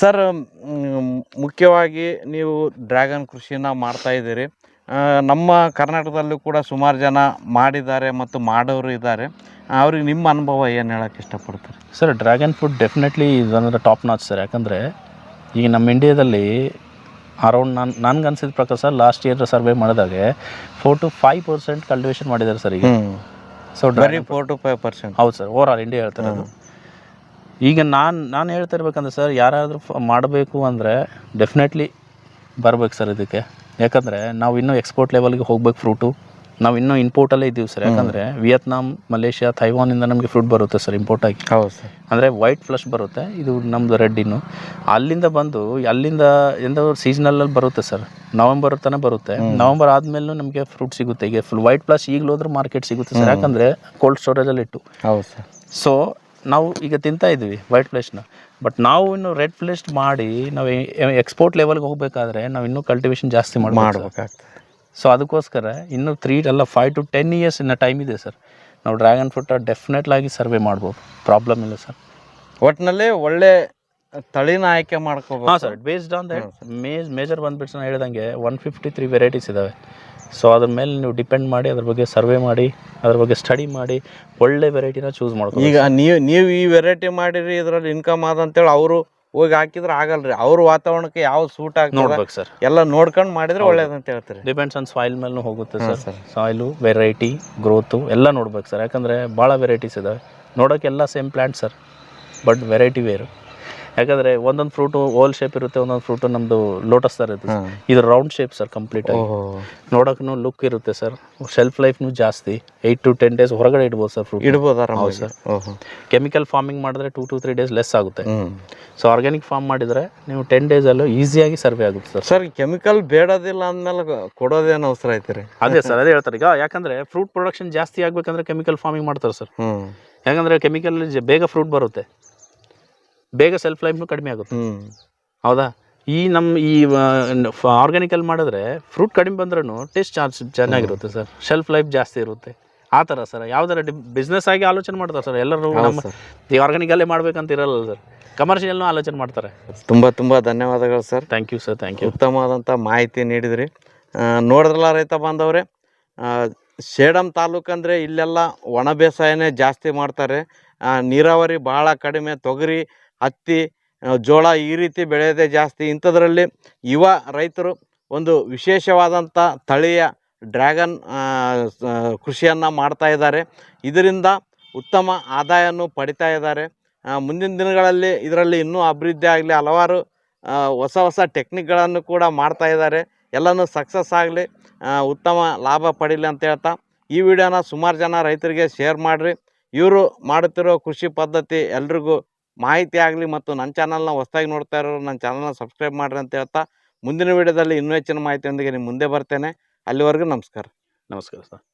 ಸರ್ ಮುಖ್ಯವಾಗಿ ನೀವು ಡ್ರ್ಯಾಗನ್ ಕೃಷಿನ ಮಾಡ್ತಾ ಇದ್ದೀರಿ. ನಮ್ಮ ಕರ್ನಾಟಕದಲ್ಲೂ ಕೂಡ ಸುಮಾರು ಜನ ಮಾಡಿದ್ದಾರೆ ಮತ್ತು ಮಾಡೋರು ಇದ್ದಾರೆ. ಅವ್ರಿಗೆ ನಿಮ್ಮ ಅನುಭವ ಏನು ಹೇಳೋಕ್ಕೆ ಇಷ್ಟಪಡ್ತಾರೆ? ಸರ್ ಡ್ರ್ಯಾಗನ್ ಫುಡ್ ಡೆಫಿನೆಟ್ಲಿ ಇದೊಂದು ಟಾಪ್ ನಾಚ್ ಸರ್. ಯಾಕಂದರೆ ಈಗ ನಮ್ಮ ಇಂಡಿಯಾದಲ್ಲಿ ಅರೌಂಡ್ ನಾನು ನನ್ಗೆ ಅನ್ಸಿದ ಪ್ರಕಾರ ಸರ್ ಲಾಸ್ಟ್ ಇಯರ್ ಸರ್ವೆ ಮಾಡಿದಾಗ four to five percent cultivation ಮಾಡಿದ್ದಾರೆ ಸರ್ ಈಗ. So dry four to five percent ಹೌದು ಸರ್ ಓವರ್ ಆಲ್ ಇಂಡಿಯಾ ಹೇಳ್ತಾರೆ ಅದು ಈಗ ನಾನು ನಾನು ಹೇಳ್ತಾ ಇರ್ಬೇಕಂದ್ರೆ ಸರ್ ಯಾರಾದರೂ ಮಾಡಬೇಕು ಅಂದರೆ ಡೆಫಿನೆಟ್ಲಿ ಬರ್ಬೇಕು ಸರ್ ಇದಕ್ಕೆ. ಯಾಕಂದರೆ ನಾವು ಇನ್ನೂ ಎಕ್ಸ್ಪೋರ್ಟ್ ಲೆವೆಲ್ಗೆ ಹೋಗ್ಬೇಕು ಫ್ರೂಟು ನಾವು ಇನ್ನೂ ಇಂಪೋರ್ಟಲ್ಲೇ ಇದ್ದೀವಿ ಸರ್ ಯಾಕಂದರೆ ವಿಯತ್ನಾಂ ಮಲೇಷ್ಯಾ ಥೈವಾನಿಂದ ನಮಗೆ ಫ್ರೂಟ್ ಬರುತ್ತೆ ಸರ್ ಇಂಪೋರ್ಟ್ ಆಗಿ. ಹೌದು ಸರ್ ಅಂದರೆ ವೈಟ್ ಫ್ಲಶ್ ಬರುತ್ತೆ ಇದು ನಮ್ಮದು ರೆಡ್ ಇನ್ನು. ಅಲ್ಲಿಂದ ಬಂದು ಅಲ್ಲಿಂದ ಎಂದ ಸೀಸನಲ್ಲಲ್ಲಿ ಬರುತ್ತೆ ಸರ್ ನವಂಬರ್ ತನಕ ಬರುತ್ತೆ. ನವಂಬರ್ ಆದಮೇಲೂ ನಮಗೆ ಫ್ರೂಟ್ ಸಿಗುತ್ತೆ. ಈಗ ಫುಲ್ ವೈಟ್ ಫ್ಲಶ್ ಈಗಲೂ ಹೋದ್ರೆ ಮಾರ್ಕೆಟ್ ಸಿಗುತ್ತೆ ಸರ್ ಯಾಕಂದರೆ ಕೋಲ್ಡ್ ಸ್ಟೋರೇಜಲ್ಲಿ ಇಟ್ಟು ಹೌದು ಸರ್ ಸೊ ನಾವು ಈಗ ತಿಂತಾ ಇದ್ವಿ ವೈಟ್ ಫ್ಲೆಶ್ನ ಬಟ್ ನಾವು ಇನ್ನು ರೆಡ್ ಪ್ಲೇಸ್ಟ್ ಮಾಡಿ ನಾವು ಎಕ್ಸ್ಪೋರ್ಟ್ ಲೆವೆಲ್ಗೆ ಹೋಗಬೇಕಾದ್ರೆ ನಾವು ಇನ್ನೂ ಕಲ್ಟಿವೇಷನ್ ಜಾಸ್ತಿ ಮಾಡಿ ಮಾಡಬೇಕಾಗ್ತದೆ. ಸೊ ಅದಕ್ಕೋಸ್ಕರ ಇನ್ನೂ ತ್ರೀ ಅಲ್ಲ ಫೈವ್ ಟು ಟೆನ್ ಇಯರ್ಸ್ ಇನ್ನು ಟೈಮ್ ಇದೆ ಸರ್ ನಾವು ಡ್ರ್ಯಾಗನ್ ಫ್ರೂಟ ಡೆಫಿನೆಟ್ಲಾಗಿ ಸರ್ವೆ ಮಾಡ್ಬೋದು. ಪ್ರಾಬ್ಲಮ್ ಇಲ್ಲ ಸರ್ ಒಟ್ಟಿನಲ್ಲಿ ಒಳ್ಳೆ ತಳಿನ ಆಯ್ಕೆ ಮಾಡ್ಕೋಬೇಕು. ಹಾಂ sir based on that major major ಬಂದ್ಬಿಟ್ಟು ನಾನು ಹೇಳ್ದಂಗೆ ಒನ್ ಫಿಫ್ಟಿ ತ್ರೀ ವೆರೈಟೀಸ್ ಇದ್ದಾವೆ ಸೊ ಅದ್ರ ಮೇಲೆ ನೀವು ಡಿಪೆಂಡ್ ಮಾಡಿ ಅದ್ರ ಬಗ್ಗೆ ಸರ್ವೆ ಮಾಡಿ ಅದ್ರ ಬಗ್ಗೆ ಸ್ಟಡಿ ಮಾಡಿ ಒಳ್ಳೆ ವೆರೈಟಿನ ಚೂಸ್ ಮಾಡ್ಕೊ ಈಗ ನೀವು ನೀವು ಈ ವೆರೈಟಿ ಮಾಡಿರಿ ಇದ್ರಲ್ಲಿ ಇನ್ಕಮ್ ಆದಂತೇಳಿ ಅವರು ಹೋಗಿ ಹಾಕಿದ್ರೆ ಆಗಲ್ರಿ. ಅವ್ರ ವಾತಾವರಣಕ್ಕೆ ಯಾವ ಸೂಟ್ ಆಗಿ ನೋಡ್ಬೇಕು ಸರ್. ಎಲ್ಲ ನೋಡ್ಕೊಂಡು ಮಾಡಿದ್ರೆ ಒಳ್ಳೇದಂತ ಹೇಳ್ತಾರೆ. ಡಿಪೆಂಡ್ಸ್ ಆನ್ ಸಾಯಿಲ್ ಮೇಲೂ ಹೋಗುತ್ತೆ sir. Sir. Soil variety growth ಎಲ್ಲ ನೋಡ್ಬೇಕು ಸರ್. ಯಾಕಂದರೆ ಭಾಳ ವೆರೈಟೀಸ್ ಇದ್ದಾವೆ ನೋಡೋಕ್ಕೆಲ್ಲ same plant sir. But variety vary ಯಾಕಂದರೆ ಒಂದೊಂದು ಫ್ರೂಟು ಓಲ್ ಶೇಪ್ ಇರುತ್ತೆ ಒಂದೊಂದು ಫ್ರೂಟ್ ನಮ್ದು ಲೋಟಸ್ ಸರ್ ಇರುತ್ತೆ ಇದು ರೌಂಡ್ ಶೇಪ್ ಸರ್ ಕಂಪ್ಲೀಟ್ ಆಗಿ. ನೋಡೋಕ್ಕೂ ಲುಕ್ ಇರುತ್ತೆ ಸರ್ ಶೆಲ್ಫ್ ಲೈಫ್ನು ಜಾಸ್ತಿ. ಏಯ್ಟ್ ಟು ಟೆನ್ ಡೇಸ್ ಹೊರಗಡೆ ಇಡ್ಬೋದು ಸರ್ ಫ್ರೂಟ್ ಇಡ್ಬೋದು ಆರಾಮಾಗಿ. ಸರ್. ಓಹೋ. ಕೆಮಿಕಲ್ ಫಾರ್ಮಿಂಗ್ ಮಾಡಿದ್ರೆ two to three days less ಆಗುತ್ತೆ. ಸೊ ಆರ್ಗ್ಯಾನಿಕ್ ಫಾರ್ಮ್ ಮಾಡಿದ್ರೆ ನೀವು ಟೆನ್ ಡೇಸಲ್ಲೂ ಈಸಿಯಾಗಿ ಸರ್ವೆ ಆಗುತ್ತೆ ಸರ್ ಸರ್ ಕೆಮಿಕಲ್ ಬೇಡದಿಲ್ಲ ಅಂದ್ಮೇಲೆ ಕೊಡೋದೇನು ಅವಸರ ಐತ್ರಿ? ಅದೇ ಸರ್ ಅದೇ ಹೇಳ್ತಾರೆ. ಈಗ ಯಾಕಂದ್ರೆ ಫ್ರೂಟ್ ಪ್ರೊಡಕ್ಷನ್ ಜಾಸ್ತಿ ಆಗ್ಬೇಕಂದ್ರೆ ಕೆಮಿಕಲ್ ಫಾರ್ಮಿಂಗ್ ಮಾಡ್ತಾರೆ ಸರ್ ಯಾಕಂದರೆ ಕೆಮಿಕಲ್ ಬೇಗ ಫ್ರೂಟ್ ಬರುತ್ತೆ. ಬೇಗ ಸೆಲ್ಫ್ ಲೈಫ್ನು ಕಡಿಮೆ ಆಗುತ್ತೆ. ಹ್ಞೂ ಹೌದಾ? ಈ ನಮ್ಮ ಈ ಆರ್ಗ್ಯಾನಿಕಲ್ಲಿ ಮಾಡಿದ್ರೆ ಫ್ರೂಟ್ ಕಡಿಮೆ ಬಂದ್ರೂ ಟೇಸ್ಟ್ ಚಾನ್ಸ್ ಚೆನ್ನಾಗಿರುತ್ತೆ ಸರ್ ಶೆಲ್ಫ್ ಲೈಫ್ ಜಾಸ್ತಿ ಇರುತ್ತೆ. ಆ ಥರ ಸರ್ ಯಾವ್ದಾರ ಬಿಸ್ನೆಸ್ ಆಗಿ ಆಲೋಚನೆ ಮಾಡ್ತಾರೆ ಸರ್ ಎಲ್ಲರೂ ನಮ್ಮ ಈ ಆರ್ಗ್ಯಾನಿಕಲ್ಲೇ ಮಾಡ್ಬೇಕಂತ ಇರಲ್ಲ ಸರ್ ಕಮರ್ಷಿಯಲ್ನೂ ಆಲೋಚನೆ ಮಾಡ್ತಾರೆ. ತುಂಬ ತುಂಬ ಧನ್ಯವಾದಗಳು sir thank you sir thank you ಉತ್ತಮವಾದಂಥ ಮಾಹಿತಿ ನೀಡಿದ್ರಿ. ನೋಡಿದ್ರಲ್ಲ ರೈತ ಬಾಂಧವ್ರೆ ಶೇಡಮ್ ತಾಲೂಕು ಅಂದರೆ ಇಲ್ಲೆಲ್ಲ ಒಣ ಬೇಸಾಯನೇ ಜಾಸ್ತಿ ಮಾಡ್ತಾರೆ. ನೀರಾವರಿ ಭಾಳ ಕಡಿಮೆ ತೊಗರಿ ಹತ್ತಿ ಜೋಳ ಈ ರೀತಿ ಬೆಳೆಯೋದೇ ಜಾಸ್ತಿ. ಇಂಥದ್ರಲ್ಲಿ ಯುವ ರೈತರು ಒಂದು ವಿಶೇಷವಾದಂಥ ತಳಿಯ ಡ್ರ್ಯಾಗನ್ ಕೃಷಿಯನ್ನು ಮಾಡ್ತಾ ಇದ್ದಾರೆ. ಇದರಿಂದ ಉತ್ತಮ ಆದಾಯವನ್ನು ಪಡಿತಾ ಇದ್ದಾರೆ. ಮುಂದಿನ ದಿನಗಳಲ್ಲಿ ಇದರಲ್ಲಿ ಇನ್ನೂ ಅಭಿವೃದ್ಧಿ ಆಗಲಿ, ಹಲವಾರು ಹೊಸ ಹೊಸ ಟೆಕ್ನಿಕ್ಗಳನ್ನು ಕೂಡ ಮಾಡ್ತಾ ಇದ್ದಾರೆ. ಎಲ್ಲನೂ ಸಕ್ಸಸ್ ಆಗಲಿ ಉತ್ತಮ ಲಾಭ ಪಡೀಲಿ ಅಂತ ಹೇಳ್ತಾ ಈ ವಿಡಿಯೋನ ಸುಮಾರು ಜನ ರೈತರಿಗೆ ಶೇರ್ ಮಾಡಿರಿ. ಇವರು ಮಾಡುತ್ತಿರೋ ಕೃಷಿ ಪದ್ಧತಿ ಎಲ್ರಿಗೂ ಮಾಹಿತಿ ಆಗಲಿ ಮತ್ತು ನನ್ನ ಚಾನಲ್ನ ಹೊಸ್ದಾಗಿ ನೋಡ್ತಾ ಇರೋರು ನನ್ನ ಚಾನಲ್ನ ಸಬ್ಸ್ಕ್ರೈಬ್ ಮಾಡಿರಿ ಅಂತ ಹೇಳ್ತಾ ಮುಂದಿನ ವೀಡಿಯೋದಲ್ಲಿ ಇನ್ನೂ ಹೆಚ್ಚಿನ ಮಾಹಿತಿಯೊಂದಿಗೆ ನಿಮ್ಮ ಮುಂದೆ ಬರ್ತೇನೆ. ಅಲ್ಲಿವರೆಗೂ ನಮಸ್ಕಾರ. ನಮಸ್ಕಾರ ಸರ್.